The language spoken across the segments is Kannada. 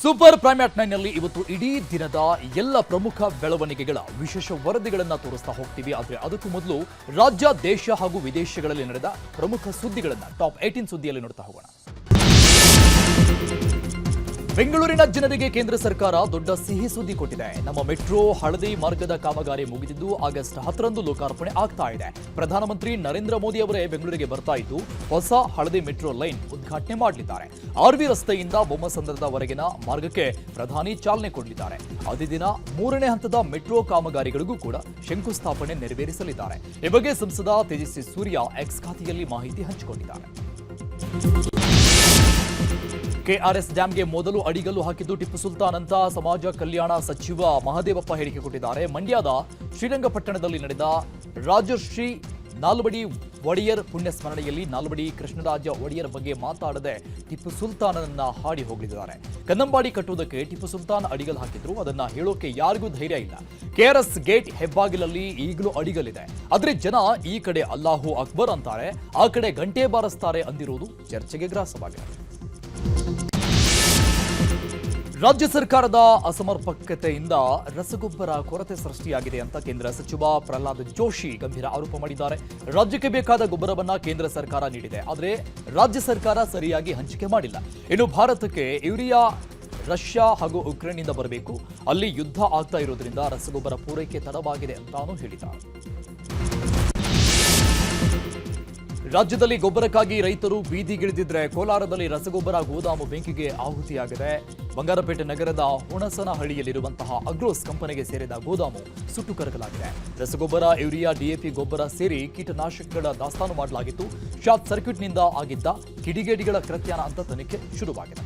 ಸೂಪರ್ ಪ್ರೈಮ್ ಅಟ್ ನೈನ್ನಲ್ಲಿ ಇವತ್ತು ಇಡೀ ದಿನದ ಎಲ್ಲ ಪ್ರಮುಖ ಬೆಳವಣಿಗೆಗಳ ವಿಶೇಷ ವರದಿಗಳನ್ನು ತೋರಿಸ್ತಾ ಹೋಗ್ತೀವಿ. ಆದರೆ ಅದಕ್ಕೂ ಮೊದಲು ರಾಜ್ಯ, ದೇಶ ಹಾಗೂ ವಿದೇಶಗಳಲ್ಲಿ ನಡೆದ ಪ್ರಮುಖ ಸುದ್ದಿಗಳನ್ನು ಟಾಪ್ ಏಯ್ಟೀನ್ ಸುದ್ದಿಯಲ್ಲಿ ನೋಡ್ತಾ ಹೋಗೋಣ. ಬೆಂಗಳೂರಿನ ಜನರಿಗೆ ಕೇಂದ್ರ ಸರ್ಕಾರ ದೊಡ್ಡ ಸಿಹಿ ಸುದ್ದಿ ಕೊಟ್ಟಿದೆ. ನಮ್ಮ ಮೆಟ್ರೋ, ಹಳದಿ ಮಾರ್ಗದ ಕಾಮಗಾರಿ ಮುಗಿದಿದ್ದು ಆಗಸ್ಟ್ ಹತ್ತರಂದು ಲೋಕಾರ್ಪಣೆ ಆಗ್ತಾ ಇದೆ. ಪ್ರಧಾನಮಂತ್ರಿ ನರೇಂದ್ರ ಮೋದಿ ಅವರೇ ಬೆಂಗಳೂರಿಗೆ ಬರ್ತಾ ಇದ್ದು ಹೊಸ ಹಳದಿ ಮೆಟ್ರೋ ಲೈನ್ ಉದ್ಘಾಟನೆ ಮಾಡಲಿದ್ದಾರೆ. ಆರ್ವಿ ರಸ್ತೆಯಿಂದ ಬೊಮ್ಮಸಂದ್ರದವರೆಗಿನ ಮಾರ್ಗಕ್ಕೆ ಪ್ರಧಾನಿ ಚಾಲನೆ ಕೊಡಲಿದ್ದಾರೆ. ಅದೇ ದಿನ ಮೂರನೇ ಹಂತದ ಮೆಟ್ರೋ ಕಾಮಗಾರಿಗಳಿಗೂ ಕೂಡ ಶಂಕುಸ್ಥಾಪನೆ ನೆರವೇರಿಸಲಿದ್ದಾರೆ. ಈ ಬಗ್ಗೆ ಸಂಸದ ತೇಜಸ್ವಿ ಸೂರ್ಯ ಎಕ್ಸ್ ಖಾತೆಯಲ್ಲಿ ಮಾಹಿತಿ ಹಂಚಿಕೊಂಡಿದ್ದಾರೆ. ಕೆಆರ್ಎಸ್ ಡ್ಯಾಂಗೆ ಮೊದಲು ಅಡಿಗಲ್ಲು ಹಾಕಿದ್ದು ಟಿಪ್ಪು ಸುಲ್ತಾನ್ ಅಂತ ಸಮಾಜ ಕಲ್ಯಾಣ ಸಚಿವ ಮಹದೇವಪ್ಪ ಹೇಳಿಕೆ ಕೊಟ್ಟಿದ್ದಾರೆ. ಮಂಡ್ಯದ ಶ್ರೀರಂಗಪಟ್ಟಣದಲ್ಲಿ ನಡೆದ ರಾಜಶ್ರೀ ನಾಲ್ವಡಿ ಒಡೆಯರ್ ಪುಣ್ಯ ಸ್ಮರಣೆಯಲ್ಲಿ ನಾಲ್ವಡಿ ಕೃಷ್ಣರಾಜ ಒಡೆಯರ್ ಬಗ್ಗೆ ಮಾತಾಡದೆ ಟಿಪ್ಪು ಸುಲ್ತಾನನನ್ನ ಹಾಡಿ ಹೋಗಲಿದ್ದಾರೆ ಕನ್ನಂಬಾಡಿ ಕಟ್ಟುವುದಕ್ಕೆ ಟಿಪ್ಪು ಸುಲ್ತಾನ್ ಅಡಿಗಲ್ ಹಾಕಿದ್ರು. ಅದನ್ನ ಹೇಳೋಕೆ ಯಾರಿಗೂ ಧೈರ್ಯ ಇಲ್ಲ. ಕೆಆರ್ಎಸ್ ಗೇಟ್ ಹೆಬ್ಬಾಗಿಲಲ್ಲಿ ಈಗಲೂ ಅಡಿಗಲಿದೆ ಆದ್ರೆ ಜನ ಈ ಕಡೆ ಅಲ್ಲಾಹು ಅಕ್ಬರ್ ಅಂತಾರೆ. ಆ ಕಡೆ ಗಂಟೆ ಬಾರಿಸ್ತಾರೆ ಅಂದಿರುವುದು ಚರ್ಚೆಗೆ ಗ್ರಾಸವಾಗಿದೆ. ರಾಜ್ಯ ಸರ್ಕಾರದ ಅಸಮರ್ಪಕತೆಯಿಂದ ರಸಗೊಬ್ಬರ ಕೊರತೆ ಸೃಷ್ಟಿಯಾಗಿದೆ ಅಂತ ಕೇಂದ್ರ ಸಚಿವ ಪ್ರಹ್ಲಾದ್ ಜೋಶಿ ಗಂಭೀರ ಆರೋಪ ಮಾಡಿದ್ದಾರೆ. ರಾಜ್ಯಕ್ಕೆ ಬೇಕಾದ ಗೊಬ್ಬರವನ್ನ ಕೇಂದ್ರ ಸರ್ಕಾರ ನೀಡಿದೆ. ಆದರೆ ರಾಜ್ಯ ಸರ್ಕಾರ ಸರಿಯಾಗಿ ಹಂಚಿಕೆ ಮಾಡಿಲ್ಲ. ಇನ್ನು ಭಾರತಕ್ಕೆ ಯೂರಿಯಾ, ರಷ್ಯಾ ಹಾಗೂ ಉಕ್ರೇನ್ನಿಂದ ಬರಬೇಕು. ಅಲ್ಲಿ ಯುದ್ಧ ಆಗ್ತಾ ಇರೋದ್ರಿಂದ ರಸಗೊಬ್ಬರ ಪೂರೈಕೆ ತಡವಾಗಿದೆ ಅಂತಾನೂ ಹೇಳಿದ್ದಾರೆ. ರಾಜ್ಯದಲ್ಲಿ ಗೊಬ್ಬರಕ್ಕಾಗಿ ರೈತರು ಬೀದಿಗಿಳಿದಿದ್ರೆ ಕೋಲಾರದಲ್ಲಿ ರಸಗೊಬ್ಬರ, ಗೋದಾಮು ಬೆಂಕಿಗೆ ಆಹುತಿಯಾಗಿದೆ. ಬಂಗಾರಪೇಟೆ ನಗರದ ಹುಣಸನಹಳ್ಳಿಯಲ್ಲಿರುವಂತಹ ಅಗ್ರೋಸ್ ಕಂಪನಿಗೆ ಸೇರಿದ ಗೋದಾಮು ಸುಟ್ಟು ಕರಗಲಾಗಿದೆ ರಸಗೊಬ್ಬರ, ಯೂರಿಯಾ ಡಿಎಪಿ ಗೊಬ್ಬರ ಸೇರಿ ಕೀಟನಾಶಕಗಳ ದಾಸ್ತಾನು ಮಾಡಲಾಗಿತ್ತು. ಶಾರ್ಟ್ ಸರ್ಕ್ಯೂಟ್ನಿಂದ ಆಗಿದ್ದ ಕಿಡಿಗೇಡಿಗಳ ಕೃತ್ಯಾನ ಅಂತ ತನಿಖೆ ಶುರುವಾಗಿದೆ.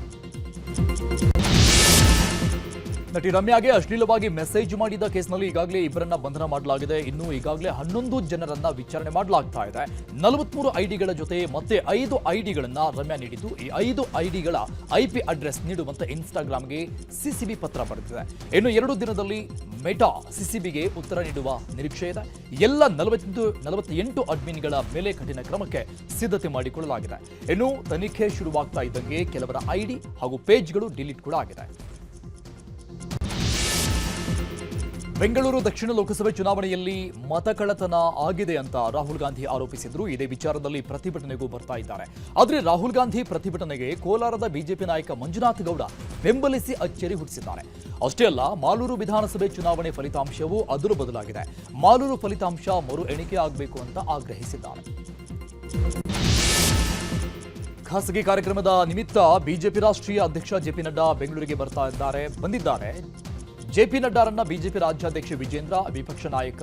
ನಟಿ ರಮ್ಯಾಗೆ ಅಶ್ಲೀಲವಾಗಿ ಮೆಸೇಜ್ ಮಾಡಿದ ಕೇಸ್ನಲ್ಲಿ ಈಗಾಗಲೇ ಇಬ್ಬರನ್ನ ಬಂಧನ ಮಾಡಲಾಗಿದೆ. ಇನ್ನು ಈಗಾಗಲೇ ಹನ್ನೊಂದು ಜನರನ್ನ ವಿಚಾರಣೆ ಮಾಡಲಾಗ್ತಾ ಇದೆ. ನಲವತ್ಮೂರು ಐಡಿಗಳ ಜೊತೆ ಮತ್ತೆ ಐದು ಐಡಿಗಳನ್ನ ರಮ್ಯಾ ನೀಡಿದ್ದು. ಈ ಐದು ಐಡಿಗಳ ಐಪಿ ಅಡ್ರೆಸ್ ನೀಡುವಂತೆ ಇನ್ಸ್ಟಾಗ್ರಾಮ್ಗೆ ಸಿಸಿಬಿ ಪತ್ರ ಬರೆದಿದೆ. ಇನ್ನು ಎರಡು ದಿನದಲ್ಲಿ ಮೆಟಾ ಸಿಸಿಬಿಗೆ ಉತ್ತರ ನೀಡುವ ನಿರೀಕ್ಷೆ ಇದೆ. ಎಲ್ಲ ನಲವತ್ತೆಂಟು ನಲವತ್ತೆಂಟು ಅಡ್ಮಿನ್ಗಳ ಮೇಲೆ ಕಠಿಣ ಕ್ರಮಕ್ಕೆ ಸಿದ್ಧತೆ ಮಾಡಿಕೊಳ್ಳಲಾಗಿದೆ. ಇನ್ನು ತನಿಖೆ ಶುರುವಾಗ್ತಾ ಇದ್ದಂಗೆ ಕೆಲವರ ಐಡಿ ಹಾಗೂ ಪೇಜ್ಗಳು ಡಿಲೀಟ್ ಕೂಡ ಆಗಿದೆ. ಬೆಂಗಳೂರು ದಕ್ಷಿಣ ಲೋಕಸಭೆ ಚುನಾವಣೆಯಲ್ಲಿ ಮತಕಳತನ ಆಗಿದೆ ಅಂತ ರಾಹುಲ್ ಗಾಂಧಿ ಆರೋಪಿಸಿದ್ರು. ಇದೇ ವಿಚಾರದಲ್ಲಿ ಪ್ರತಿಭಟನೆಗೂ ಬರ್ತಾ ಇದ್ದಾರೆ. ಆದರೆ ರಾಹುಲ್ ಗಾಂಧಿ ಪ್ರತಿಭಟನೆಗೆ ಕೋಲಾರದ ಬಿಜೆಪಿ ನಾಯಕ ಮಂಜುನಾಥ್ ಗೌಡ ಬೆಂಬಲಿಸಿ ಅಚ್ಚರಿ ಹುಟ್ಟಿಸಿದ್ದಾರೆ. ಅಷ್ಟೇ ಅಲ್ಲ, ಮಾಲೂರು ವಿಧಾನಸಭೆ ಚುನಾವಣೆ ಫಲಿತಾಂಶವೂ ಅದರ ಬದಲಾಗಿದೆ. ಮಾಲೂರು ಫಲಿತಾಂಶ ಮರು ಎಣಿಕೆ ಆಗಬೇಕು ಅಂತ ಆಗ್ರಹಿಸಿದ್ದಾರೆ. ಖಾಸಗಿ ಕಾರ್ಯಕ್ರಮದ ನಿಮಿತ್ತ ಬಿಜೆಪಿ ರಾಷ್ಟ್ರೀಯ ಅಧ್ಯಕ್ಷ ಜೆಪಿ ನಡ್ಡಾ ಬೆಂಗಳೂರಿಗೆ ಬರ್ತಾ ಇದ್ದಾರೆ. ಬಂದಿದ್ದಾರೆ. ಜೆಪಿ ನಡ್ಡಾರನ್ನ ಬಿಜೆಪಿ ರಾಜ್ಯಾಧ್ಯಕ್ಷ ವಿಜೇಂದ್ರ, ವಿಪಕ್ಷ ನಾಯಕ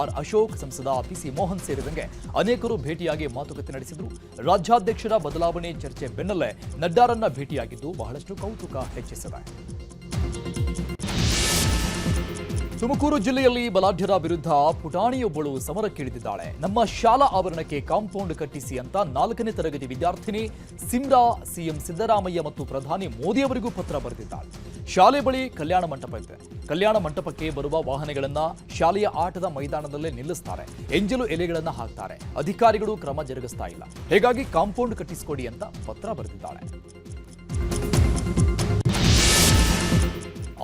ಆರ್ ಅಶೋಕ್, ಸಂಸದ ಪಿಸಿ ಮೋಹನ್ ಸೇರಿದಂತೆ ಅನೇಕರು ಭೇಟಿಯಾಗಿ ಮಾತುಕತೆ ನಡೆಸಿದ್ರು. ರಾಜ್ಯಾಧ್ಯಕ್ಷರ ಬದಲಾವಣೆ ಚರ್ಚೆ ಬೆನ್ನಲ್ಲೇ ನಡ್ಡಾರನ್ನ ಭೇಟಿಯಾಗಿದ್ದು ಬಹಳಷ್ಟು ಕೌತುಕ ಹೆಚ್ಚಿಸಿದೆ. ತುಮಕೂರು ಜಿಲ್ಲೆಯಲ್ಲಿ ಬಲಾಢ್ಯರ ವಿರುದ್ಧ ಪುಟಾಣಿಯೊಬ್ಬಳು ಸಮರಕ್ಕಿಳಿದಿದ್ದಾಳೆ. ನಮ್ಮ ಶಾಲಾ ಆವರಣಕ್ಕೆ ಕಾಂಪೌಂಡ್ ಕಟ್ಟಿಸಿ ಅಂತ ನಾಲ್ಕನೇ ತರಗತಿ ವಿದ್ಯಾರ್ಥಿನಿ ಸಿಮ್ರಾ, ಸಿಎಂ ಸಿದ್ದರಾಮಯ್ಯ ಮತ್ತು ಪ್ರಧಾನಿ ಮೋದಿ ಅವರಿಗೂ ಪತ್ರ ಬರೆದಿದ್ದಾಳೆ. ಶಾಲೆ ಬಳಿ ಕಲ್ಯಾಣ ಮಂಟಪ ಇದೆ. ಕಲ್ಯಾಣ ಮಂಟಪಕ್ಕೆ ಬರುವ ವಾಹನಗಳನ್ನ ಶಾಲೆಯ ಆಟದ ಮೈದಾನದಲ್ಲೇ ನಿಲ್ಲಿಸ್ತಾರೆ. ಎಂಜಲು ಎಲೆಗಳನ್ನ ಹಾಕ್ತಾರೆ. ಅಧಿಕಾರಿಗಳು ಕ್ರಮ ಜರುಗಿಸ್ತಾ ಇಲ್ಲ. ಹೀಗಾಗಿ ಕಾಂಪೌಂಡ್ ಕಟ್ಟಿಸಿಕೊಡಿ ಅಂತ ಪತ್ರ ಬರೆದಿದ್ದಾಳೆ.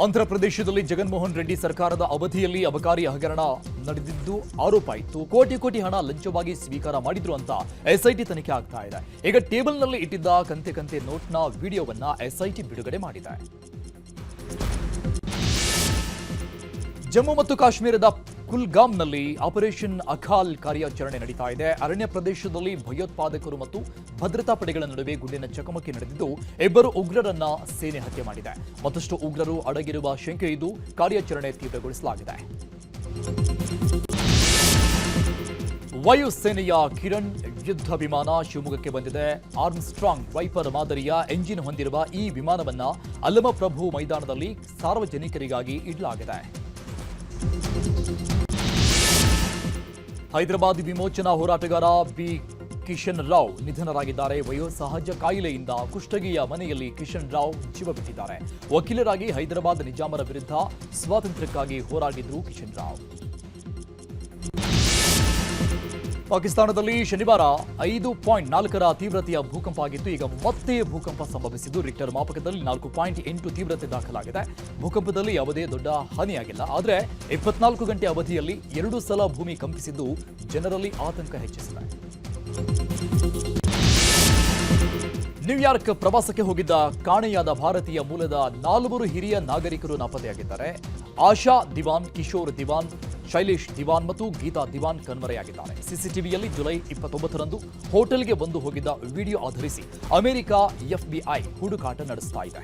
ಆಂಧ್ರ ಪ್ರದೇಶದಲ್ಲಿ ಜಗನ್ಮೋಹನ್ ರೆಡ್ಡಿ ಸರ್ಕಾರದ ಅವಧಿಯಲ್ಲಿ ಅಬಕಾರಿ ಹಗರಣ ನಡೆದಿದ್ದು ಆರೋಪ ಇತ್ತು. ಕೋಟಿ ಕೋಟಿ ಹಣ ಲಂಚವಾಗಿ ಸ್ವೀಕಾರ ಮಾಡಿದ್ರು ಅಂತ ಎಸ್ಐಟಿ ತನಿಖೆ ಆಗ್ತಾ ಇದೆ. ಈಗ ಟೇಬಲ್ನಲ್ಲಿ ಇಟ್ಟಿದ್ದ ಕಂತೆ ಕಂತೆ ನೋಟ್ನ ವಿಡಿಯೋವನ್ನ ಎಸ್ಐಟಿ ಬಿಡುಗಡೆ ಮಾಡಿದೆ. ಜಮ್ಮು ಮತ್ತು ಕಾಶ್ಮೀರದ ಕುಲ್ಗಾಮ್ನಲ್ಲಿ ಆಪರೇಷನ್ ಅಖಾಲ್ ಕಾರ್ಯಾಚರಣೆ ನಡೀತಾ ಇದೆ. ಅರಣ್ಯ ಪ್ರದೇಶದಲ್ಲಿ ಭಯೋತ್ಪಾದಕರು ಮತ್ತು ಭದ್ರತಾ ಪಡೆಗಳ ನಡುವೆ ಗುಂಡಿನ ಚಕಮಕಿ ನಡೆದಿದ್ದು, ಇಬ್ಬರು ಉಗ್ರರನ್ನ ಸೇನೆ ಹತ್ಯೆ ಮಾಡಿದೆ. ಮತ್ತಷ್ಟು ಉಗ್ರರು ಅಡಗಿರುವ ಶಂಕೆ ಇದ್ದು, ಕಾರ್ಯಾಚರಣೆ ತೀವ್ರಗೊಳಿಸಲಾಗಿದೆ. ವಾಯುಸೇನೆಯ ಕಿರಣ್ ಯುದ್ಧ ವಿಮಾನ ಶಿವಮೊಗ್ಗಕ್ಕೆ ಬಂದಿದೆ. ಆರ್ಮ್ಸ್ಟ್ರಾಂಗ್ ವೈಪರ್ ಮಾದರಿಯ ಎಂಜಿನ್ ಹೊಂದಿರುವ ಈ ವಿಮಾನವನ್ನ ಅಲ್ಲಮಪ್ರಭು ಮೈದಾನದಲ್ಲಿ ಸಾರ್ವಜನಿಕರಿಗಾಗಿ ಇಡಲಾಗಿದೆ. ಹೈದರಾಬಾದ್ ವಿಮೋಚನಾ ಹೋರಾಟಗಾರ ಬಿ. ಕಿಶನ್ ರಾವ್ ನಿಧನರಾಗಿದ್ದಾರೆ. ವಯೋಸಹಜ ಕಾಯಿಲೆಯಿಂದ ಕುಷ್ಟಗಿಯ ಮನೆಯಲ್ಲಿ ಕಿಶನ್ ರಾವ್ ಜೀವ ಬಿಟ್ಟಿದ್ದಾರೆ. ವಕೀಲರಾಗಿ ಹೈದರಾಬಾದ್ ನಿಜಾಮರ ವಿರುದ್ಧ ಸ್ವಾತಂತ್ರ್ಯಕ್ಕಾಗಿ ಹೋರಾಡಿದ್ರು ಕಿಶನ್ ರಾವ್. ಪಾಕಿಸ್ತಾನದಲ್ಲಿ ಶನಿವಾರ ಐದು ಪಾಯಿಂಟ್ ನಾಲ್ಕರ ತೀವ್ರತೆಯ ಭೂಕಂಪ ಆಗಿತ್ತು. ಈಗ ಮತ್ತೆ ಭೂಕಂಪ ಸಂಭವಿಸಿದ್ದು. ರಿಕ್ಟರ್ ಮಾಪಕದಲ್ಲಿ ನಾಲ್ಕು ಪಾಯಿಂಟ್ ಎಂಟು ತೀವ್ರತೆ ದಾಖಲಾಗಿದೆ. ಭೂಕಂಪದಲ್ಲಿ ಯಾವುದೇ ದೊಡ್ಡ ಹಾನಿಯಾಗಿಲ್ಲ. ಆದರೆ ಇಪ್ಪತ್ನಾಲ್ಕು ಗಂಟೆ ಅವಧಿಯಲ್ಲಿ ಎರಡು ಸಲ ಭೂಮಿ ಕಂಪಿಸಿದ್ದು ಜನರಲ್ಲಿ ಆತಂಕ ಹೆಚ್ಚಿಸಿದೆ. ನ್ಯೂಯಾರ್ಕ್ ಪ್ರವಾಸಕ್ಕೆ ಹೋಗಿದ್ದ ಕಾಣೆಯಾದ ಭಾರತೀಯ ಮೂಲದ ನಾಲ್ವರು ಹಿರಿಯ ನಾಗರಿಕರು ನಾಪತ್ತೆಯಾಗಿದ್ದಾರೆ. ಆಶಾ ದಿವಾನ್, ಕಿಶೋರ್ ದಿವಾನ್, ಶೈಲೇಶ್ ದಿವಾನ್ ಮತ್ತು ಗೀತಾ ದಿವಾನ್ ಕಣ್ಮರೆಯಾಗಿದ್ದಾರೆ. ಸಿಸಿಟಿವಿಯಲ್ಲಿ ಜುಲೈ ಇಪ್ಪತ್ತೊಂಬತ್ತರಂದು ಹೋಟೆಲ್ಗೆ ಬಂದು ಹೋಗಿದ್ದ ವಿಡಿಯೋ ಆಧರಿಸಿ ಅಮೆರಿಕ ಎಫ್ಬಿಐ ಹುಡುಕಾಟ ನಡೆಸ್ತಾ ಇದೆ.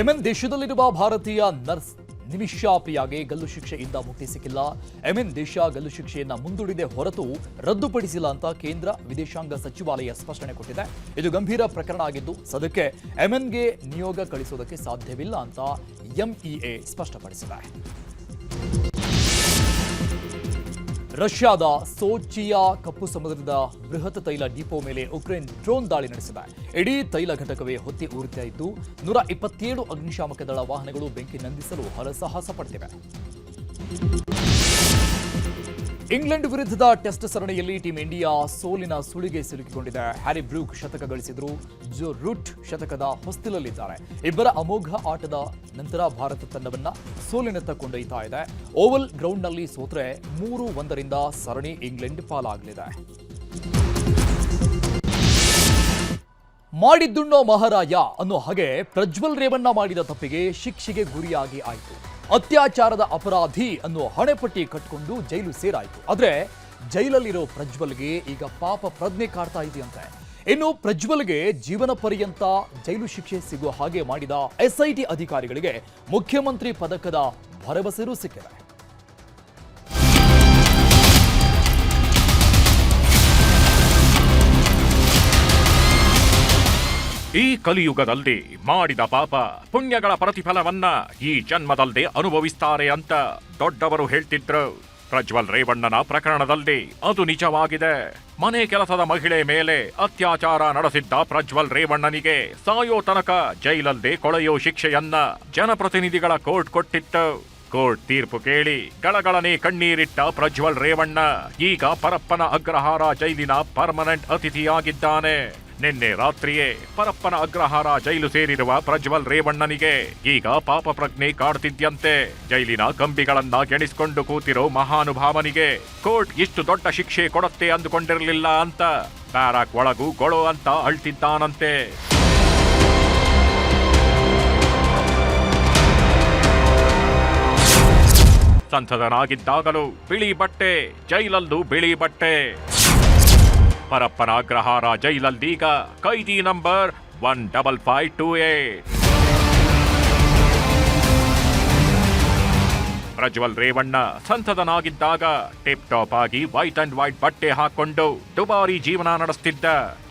ಎಮ್ಎನ್ ದೇಶದಲ್ಲಿರುವ ಭಾರತೀಯ ನರ್ಸ್ ನಿಮಿಷಾ ಗಲ್ಲು ಶಿಕ್ಷೆಯಿಂದ ಮುಕ್ತಿ ಸಿಕ್ಕಿಲ್ಲ. ಎಮಿನ್ ದೇಶ ಗಲ್ಲು ಶಿಕ್ಷೆಯನ್ನು ಮುಂದೂಡಿದೆ ಹೊರತು ರದ್ದುಪಡಿಸಿಲ್ಲ ಅಂತ ಕೇಂದ್ರ ವಿದೇಶಾಂಗ ಸಚಿವಾಲಯ ಸ್ಪಷ್ಟನೆ ಕೊಟ್ಟಿದೆ. ಇದು ಗಂಭೀರ ಪ್ರಕರಣ ಆಗಿದ್ದು ಸದ್ಯಕ್ಕೆ ಎಮಿನ್ಗೆ ನಿಯೋಗ ಕಳಿಸುವುದಕ್ಕೆ ಸಾಧ್ಯವಿಲ್ಲ ಅಂತ ಎಂಇಎ ಸ್ಪಷ್ಟಪಡಿಸಿದೆ. ರಷ್ಯಾದ ಸೋಚಿಯ ಕಪ್ಪು ಸಮುದ್ರದ ಬೃಹತ್ ತೈಲ ಡಿಪೋ ಮೇಲೆ ಉಕ್ರೇನ್ ಡ್ರೋನ್ ದಾಳಿ ನಡೆಸಿದೆ. ಇಡೀ ತೈಲ ಘಟಕವೇ ಹೊತ್ತಿ ಉರಿತಾ ಇದ್ದು ನೂರ ಇಪ್ಪತ್ತೇಳು ಅಗ್ನಿಶಾಮಕ ದಳ ವಾಹನಗಳು ಬೆಂಕಿ ನಂದಿಸಲು ಹರಸಾಹಸ ಪಡ್ತಿವೆ. ಇಂಗ್ಲೆಂಡ್ ವಿರುದ್ಧದ ಟೆಸ್ಟ್ ಸರಣಿಯಲ್ಲಿ ಟೀಂ ಇಂಡಿಯಾ ಸೋಲಿನ ಸುಳಿಗೆ ಸಿಲುಕಿಕೊಂಡಿದೆ. ಹ್ಯಾರಿ ಬ್ರೂಕ್ ಶತಕ ಗಳಿಸಿದ್ರು ಜೋ ರೂಟ್ ಶತಕದ ಹೊಸ್ತಿಲಲ್ಲಿದ್ದಾರೆ. ಇಬ್ಬರ ಅಮೋಘ ಆಟದ ನಂತರ ಭಾರತ ತಂಡವನ್ನ ಸೋಲಿನತ್ತ ಕೊಂಡೊಯ್ತಾ ಇದೆ. ಓವಲ್ ಗ್ರೌಂಡ್ನಲ್ಲಿ ಸೋತ್ರೆ ಮೂರು ಒಂದರಿಂದ ಸರಣಿ ಇಂಗ್ಲೆಂಡ್ ಪಾಲಾಗಲಿದೆ. ಮಾಡಿದ್ದುಣ್ಣೋ ಮಹಾರಾಯ ಅನ್ನೋ ಹಾಗೆ ಪ್ರಜ್ವಲ್ ರೇವಣ್ಣ ಮಾಡಿದ ತಪ್ಪಿಗೆ ಶಿಕ್ಷೆಗೆ ಗುರಿಯಾಗಿ ಆಯಿತು. ಅತ್ಯಾಚಾರದ ಅಪರಾಧಿ ಅನ್ನೋ ಹಣೆಪಟ್ಟಿ ಕಟ್ಕೊಂಡು ಜೈಲು ಸೇರಾಯಿತು. ಆದ್ರೆ ಜೈಲಲ್ಲಿರೋ ಪ್ರಜ್ವಲ್ಗೆ ಈಗ ಪಾಪ ಪ್ರಜ್ಞೆ ಕಾಡ್ತಾ ಇದೆಯಂತೆ. ಇನ್ನು ಪ್ರಜ್ವಲ್ಗೆ ಜೀವನ ಪರ್ಯಂತ ಜೈಲು ಶಿಕ್ಷೆ ಸಿಗುವ ಹಾಗೆ ಮಾಡಿದ ಎಸ್ಐಟಿ ಅಧಿಕಾರಿಗಳಿಗೆ ಮುಖ್ಯಮಂತ್ರಿ ಪದಕದ ಭರವಸೆಯೂ ಸಿಕ್ಕಿದೆ. ಈ ಕಲಿಯುಗದಲ್ಲಿ ಮಾಡಿದ ಪಾಪ ಪುಣ್ಯಗಳ ಪ್ರತಿಫಲವನ್ನ ಈ ಜನ್ಮದಲ್ಲದೆ ಅನುಭವಿಸ್ತಾರೆ ಅಂತ ದೊಡ್ಡವರು ಹೇಳ್ತಿದ್ರು. ಪ್ರಜ್ವಲ್ ರೇವಣ್ಣನ ಪ್ರಕರಣದಲ್ಲಿ ಅದು ನಿಜವಾಗಿದೆ. ಮನೆ ಕೆಲಸದ ಮಹಿಳೆ ಮೇಲೆ ಅತ್ಯಾಚಾರ ನಡೆಸಿದ್ದ ಪ್ರಜ್ವಲ್ ರೇವಣ್ಣನಿಗೆ ಸಾಯೋ ತನಕ ಜೈಲಲ್ಲದೆ ಕೊಳೆಯೋ ಶಿಕ್ಷೆಯನ್ನ ಜನಪ್ರತಿನಿಧಿಗಳ ಕೋರ್ಟ್ ಕೊಟ್ಟಿತ್ತು. ಕೋರ್ಟ್ ತೀರ್ಪು ಕೇಳಿ ಗಳಗಳನೆ ಕಣ್ಣೀರಿಟ್ಟ ಪ್ರಜ್ವಲ್ ರೇವಣ್ಣ ಈಗ ಪರಪ್ಪನ ಅಗ್ರಹಾರ ಜೈಲಿನ ಪರ್ಮನೆಂಟ್ ಅತಿಥಿಯಾಗಿದ್ದಾನೆ. ನಿನ್ನೆ ರಾತ್ರಿಯೇ ಪರಪ್ಪನ ಅಗ್ರಹಾರ ಜೈಲು ಸೇರಿರುವ ಪ್ರಜ್ವಲ್ ರೇವಣ್ಣನಿಗೆ ಈಗ ಪಾಪ ಪ್ರಜ್ಞೆ ಕಾಡ್ತಿದ್ಯಂತೆ. ಜೈಲಿನ ಕಂಬಿಗಳನ್ನ ಗೆಣಿಸಿಕೊಂಡು ಕೂತಿರೋ ಮಹಾನುಭಾವನಿಗೆ ಕೋರ್ಟ್ ಇಷ್ಟು ದೊಡ್ಡ ಶಿಕ್ಷೆ ಕೊಡುತ್ತೆ ಅಂದುಕೊಂಡಿರಲಿಲ್ಲ ಅಂತ. ಬ್ಯಾರಾಕ್ ಒಳಗೂ ಗೊಳೋ ಅಂತ ಅಳ್ತಿದ್ದಾನಂತೆ. ಸಂಸದನಾಗಿದ್ದಾಗಲೂ ಬಿಳಿ ಬಟ್ಟೆ, ಜೈಲಲ್ಲೂ ಬಿಳಿ ಬಟ್ಟೆ. ಪರಪ್ಪನ ಅಗ್ರಹಾರ ಜೈಲಲ್ಲೀಗ ಕೈದಿ number one double five two eight Prajwal Revanna ಸಂಸದನಾಗಿದ್ದಾಗ tip top ಆಗಿ ವೈಟ್ ಅಂಡ್ ವೈಟ್ ಬಟ್ಟೆ ಹಾಕೊಂಡು ದುಬಾರಿ ಜೀವನ ನಡೆಸ್ತಿದ್ದ.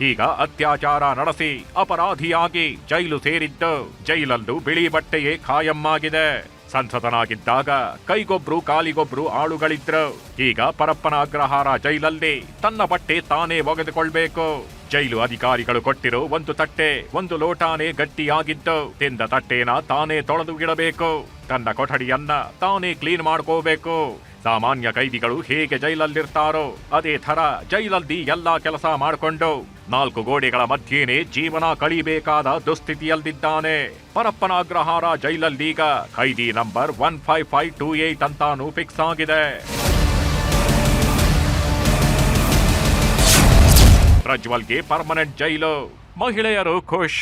ಈಗ ಅತ್ಯಾಚಾರ ನಡೆಸಿ ಅಪರಾಧಿಯಾಗಿ ಜೈಲು ಸೇರಿದ್ದು. ಜೈಲಲ್ಲೂ ಬಿಳಿ ಬಟ್ಟೆಯೇ ಖಾಯಂ ಆಗಿದೆ. ಸಂಸದನಾಗಿದ್ದಾಗ ಕೈಗೊಬ್ರು ಕಾಲಿಗೊಬ್ರು ಆಳುಗಳಿದ್ರು. ಈಗ ಪರಪ್ಪನ ಅಗ್ರಹಾರ ಜೈಲಲ್ಲಿ ತನ್ನ ಬಟ್ಟೆ ತಾನೇ ಒಗೆದುಕೊಳ್ಬೇಕು. ಜೈಲು ಅಧಿಕಾರಿಗಳು ಕೊಟ್ಟಿರೋ ಒಂದು ತಟ್ಟೆ, ಒಂದು ಲೋಟಾನೇ ಗಟ್ಟಿಯಾಗಿದ್ದು, ತಿಂದ ತಟ್ಟೆನ ತಾನೇ ತೊಳೆದು ಇಡಬೇಕು. ತನ್ನ ಕೊಠಡಿಯನ್ನ ತಾನೇ ಕ್ಲೀನ್ ಮಾಡ್ಕೋಬೇಕು. ಸಾಮಾನ್ಯ ಕೈದಿಗಳು ಹೇಗೆ ಜೈಲಲ್ಲಿರ್ತಾರೋ, ಅದೇ ಥರ ಜೈಲಲ್ಲಿ ಎಲ್ಲಾ ಕೆಲಸ ಮಾಡಿಕೊಂಡು ನಾಲ್ಕು ಗೋಡೆಗಳ ಮಧ್ಯೇನೆ ಜೀವನ ಕಳಿಬೇಕಾದ ದುಸ್ಥಿತಿಯಲ್ಲಿದ್ದಾನೆ. ಪರಪ್ಪನ ಅಗ್ರಹಾರ ಜೈಲಲ್ಲೀಗ ಖೈದಿ number one five five two eight ಅಂತಾನು ಫಿಕ್ಸ್ ಆಗಿದೆ. ಪ್ರಜ್ವಲ್ಗೆ ಪರ್ಮನೆಂಟ್ ಜೈಲು. ಮಹಿಳೆಯರು ಖುಷ್.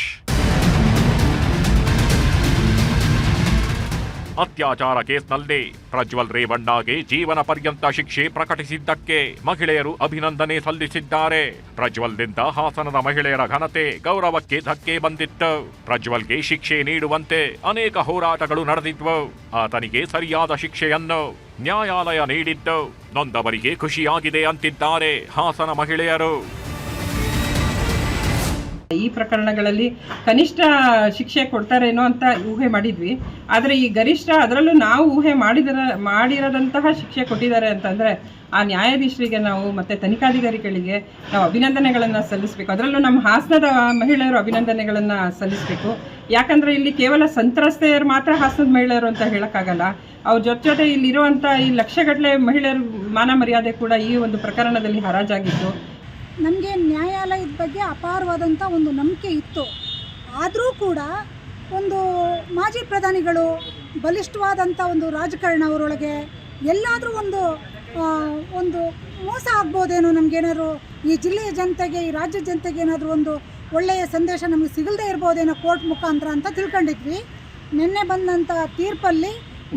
ಅತ್ಯಾಚಾರ ಕೇಸ್ನಲ್ಲಿ ಪ್ರಜ್ವಲ್ ರೇವಣ್ಣಗೆ ಜೀವನ ಪರ್ಯಂತ ಶಿಕ್ಷೆ ಪ್ರಕಟಿಸಿದ್ದಕ್ಕೆ ಮಹಿಳೆಯರು ಅಭಿನಂದನೆ ಸಲ್ಲಿಸಿದ್ದಾರೆ. ಪ್ರಜ್ವಲ್ನಿಂದ ಹಾಸನದ ಮಹಿಳೆಯರ ಘನತೆ ಗೌರವಕ್ಕೆ ಧಕ್ಕೆ ಬಂದಿತ್ತು. ಪ್ರಜ್ವಲ್ಗೆ ಶಿಕ್ಷೆ ನೀಡುವಂತೆ ಅನೇಕ ಹೋರಾಟಗಳು ನಡೆದಿದ್ವು ಆತನಿಗೆ ಸರಿಯಾದ ಶಿಕ್ಷೆಯನ್ನು ನ್ಯಾಯಾಲಯ ನೀಡಿದ್ದು, ನೊಂದವರಿಗೆ ಖುಷಿಯಾಗಿದೆ ಅಂತಿದ್ದಾರೆ ಹಾಸನ ಮಹಿಳೆಯರು. ಈ ಪ್ರಕರಣಗಳಲ್ಲಿ ಕನಿಷ್ಠ ಶಿಕ್ಷೆ ಕೊಡ್ತಾರೇನೋ ಅಂತ ಊಹೆ ಮಾಡಿದ್ವಿ. ಆದರೆ ಈ ಗರಿಷ್ಠ ಅದರಲ್ಲೂ ನಾವು ಊಹೆ ಮಾಡಿದರ, ಮಾಡಿರದಂತಹ ಶಿಕ್ಷೆ ಕೊಟ್ಟಿದ್ದಾರೆ ಅಂತಂದರೆ ಆ ನ್ಯಾಯಾಧೀಶರಿಗೆ ನಾವು ಮತ್ತು ತನಿಖಾಧಿಕಾರಿಗಳಿಗೆ ನಾವು ಅಭಿನಂದನೆಗಳನ್ನು ಸಲ್ಲಿಸಬೇಕು. ಅದರಲ್ಲೂ ನಮ್ಮ ಹಾಸನದ ಮಹಿಳೆಯರು ಅಭಿನಂದನೆಗಳನ್ನು ಸಲ್ಲಿಸಬೇಕು. ಯಾಕಂದರೆ ಇಲ್ಲಿ ಕೇವಲ ಸಂತ್ರಸ್ತೆಯರು ಮಾತ್ರ ಹಾಸನದ ಮಹಿಳೆಯರು ಅಂತ ಹೇಳೋಕ್ಕಾಗಲ್ಲ. ಅವ್ರ ಜೊತೆ ಜೊತೆ ಇಲ್ಲಿರುವಂಥ ಈ ಲಕ್ಷಗಟ್ಟಲೆ ಮಹಿಳೆಯರು ಮಾನ ಮರ್ಯಾದೆ ಕೂಡ ಈ ಒಂದು ಪ್ರಕರಣದಲ್ಲಿ ಹರಾಜಾಗಿತ್ತು ನಮಗೆ ನ್ಯಾಯಾಲಯದ ಬಗ್ಗೆ ಅಪಾರವಾದಂಥ ಒಂದು ನಂಬಿಕೆ ಇತ್ತು. ಆದರೂ ಕೂಡ ಒಂದು ಮಾಜಿ ಪ್ರಧಾನಿಗಳು ಬಲಿಷ್ಠವಾದಂಥ ಒಂದು ರಾಜಕಾರಣ ಅವರೊಳಗೆ ಎಲ್ಲಾದರೂ ಒಂದು ಒಂದು ಮೋಸ ಆಗ್ಬೋದೇನೋ ನಮಗೇನಾದ್ರು ಈ ಜಿಲ್ಲೆಯ ಜನತೆಗೆ, ಈ ರಾಜ್ಯ ಜನತೆಗೆ ಏನಾದರೂ ಒಂದು ಒಳ್ಳೆಯ ಸಂದೇಶ ನಮಗೆ ಸಿಗಲ್ದೇ ಇರ್ಬೋದೇನೋ ಕೋರ್ಟ್ ಮುಖಾಂತರ ಅಂತ ತಿಳ್ಕೊಂಡಿದ್ವಿ. ನಿನ್ನೆ ಬಂದಂಥ ತೀರ್ಪಲ್ಲಿ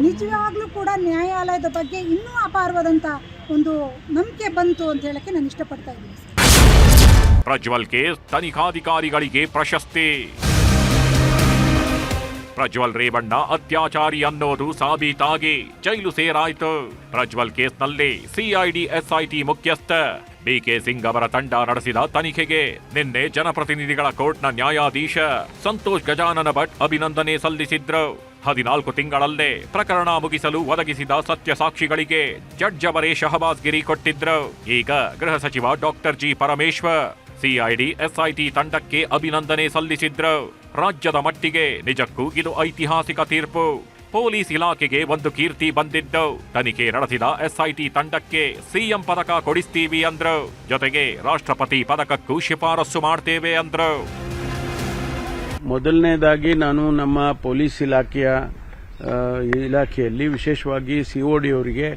ನಿಜವಾಗ್ಲೂ ಕೂಡ ನ್ಯಾಯಾಲಯದ ಬಗ್ಗೆ ಇನ್ನೂ ಅಪಾರವಾದಂಥ ಒಂದು ನಂಬಿಕೆ ಬಂತು ಅಂತ ಹೇಳೋಕ್ಕೆ ನಾನು ಇಷ್ಟಪಡ್ತಾ ಇದ್ದೀನಿ ಪ್ರಜ್ವಲ್ ಕೇಸ್ ತನಿಖಾಧಿಕಾರಿಗಳಿಗೆ ಪ್ರಶಸ್ತಿ. ಪ್ರಜ್ವಲ್ ರೇವಣ್ಣ ಅತ್ಯಾಚಾರಿ ಅನ್ನೋದು ಸಾಬೀತಾಗಿ ಜೈಲು ಸೇರಾಯ್ತು. ಪ್ರಜ್ವಲ್ ಕೇಸ್ನಲ್ಲಿ ಸಿಐಡಿ, ಎಸ್ಐಟಿ ಮುಖ್ಯಸ್ಥ ಬಿಕೆ ಸಿಂಗ್ ಅವರ ತಂಡ ನಡೆಸಿದ ತನಿಖೆಗೆ ನಿನ್ನೆ ಜನಪ್ರತಿನಿಧಿಗಳ ಕೋರ್ಟ್ನ ನ್ಯಾಯಾಧೀಶ ಸಂತೋಷ್ ಗಜಾನನ ಭಟ್ ಅಭಿನಂದನೆ ಸಲ್ಲಿಸಿದ್ರು. ಹದಿನಾಲ್ಕು ತಿಂಗಳಲ್ಲೇ ಪ್ರಕರಣ ಮುಗಿಸಲು ಒದಗಿಸಿದ ಸತ್ಯ ಸಾಕ್ಷಿಗಳಿಗೆ ಜಡ್ಜ್ ಅವರೇ ಶಹಬಾಸ್ ಗಿರಿ ಕೊಟ್ಟಿದ್ರು. ಈಗ ಗೃಹ ಸಚಿವ doctor G. Parameshwar CID, SIT ತಂಡಕ್ಕೆ ಅಭಿನಂದನೆ ಸಲ್ಲಿಸಿದ್ರು. ರಾಜ್ಯದ ಮಟ್ಟಿಗೆ ನಿಜಕ್ಕೂ ಇದು ಐತಿಹಾಸಿಕ ತೀರ್ಪು. ಪೊಲೀಸ್ ಇಲಾಖೆಗೆ ಒಂದು ಕೀರ್ತಿ ಬಂದಿದ್ದು. ತನಿಖೆ ನಡೆಸಿದ ಎಸ್ಐಟಿ ತಂಡಕ್ಕೆ ಸಿಎಂ ಪದಕ ಕೊಡಿಸ್ತೀವಿ ಅಂದ್ರು. ಜೊತೆಗೆ ರಾಷ್ಟ್ರಪತಿ ಪದಕಕ್ಕೂ ಶಿಫಾರಸ್ಸು ಮಾಡ್ತೇವೆ ಅಂದ್ರು. ಮೊದಲನೇದಾಗಿ ನಾನು ನಮ್ಮ ಪೊಲೀಸ್ ಇಲಾಖೆಯ ಇಲಾಖೆಯಲ್ಲಿ ವಿಶೇಷವಾಗಿ ಸಿಒಡಿ ಅವರಿಗೆ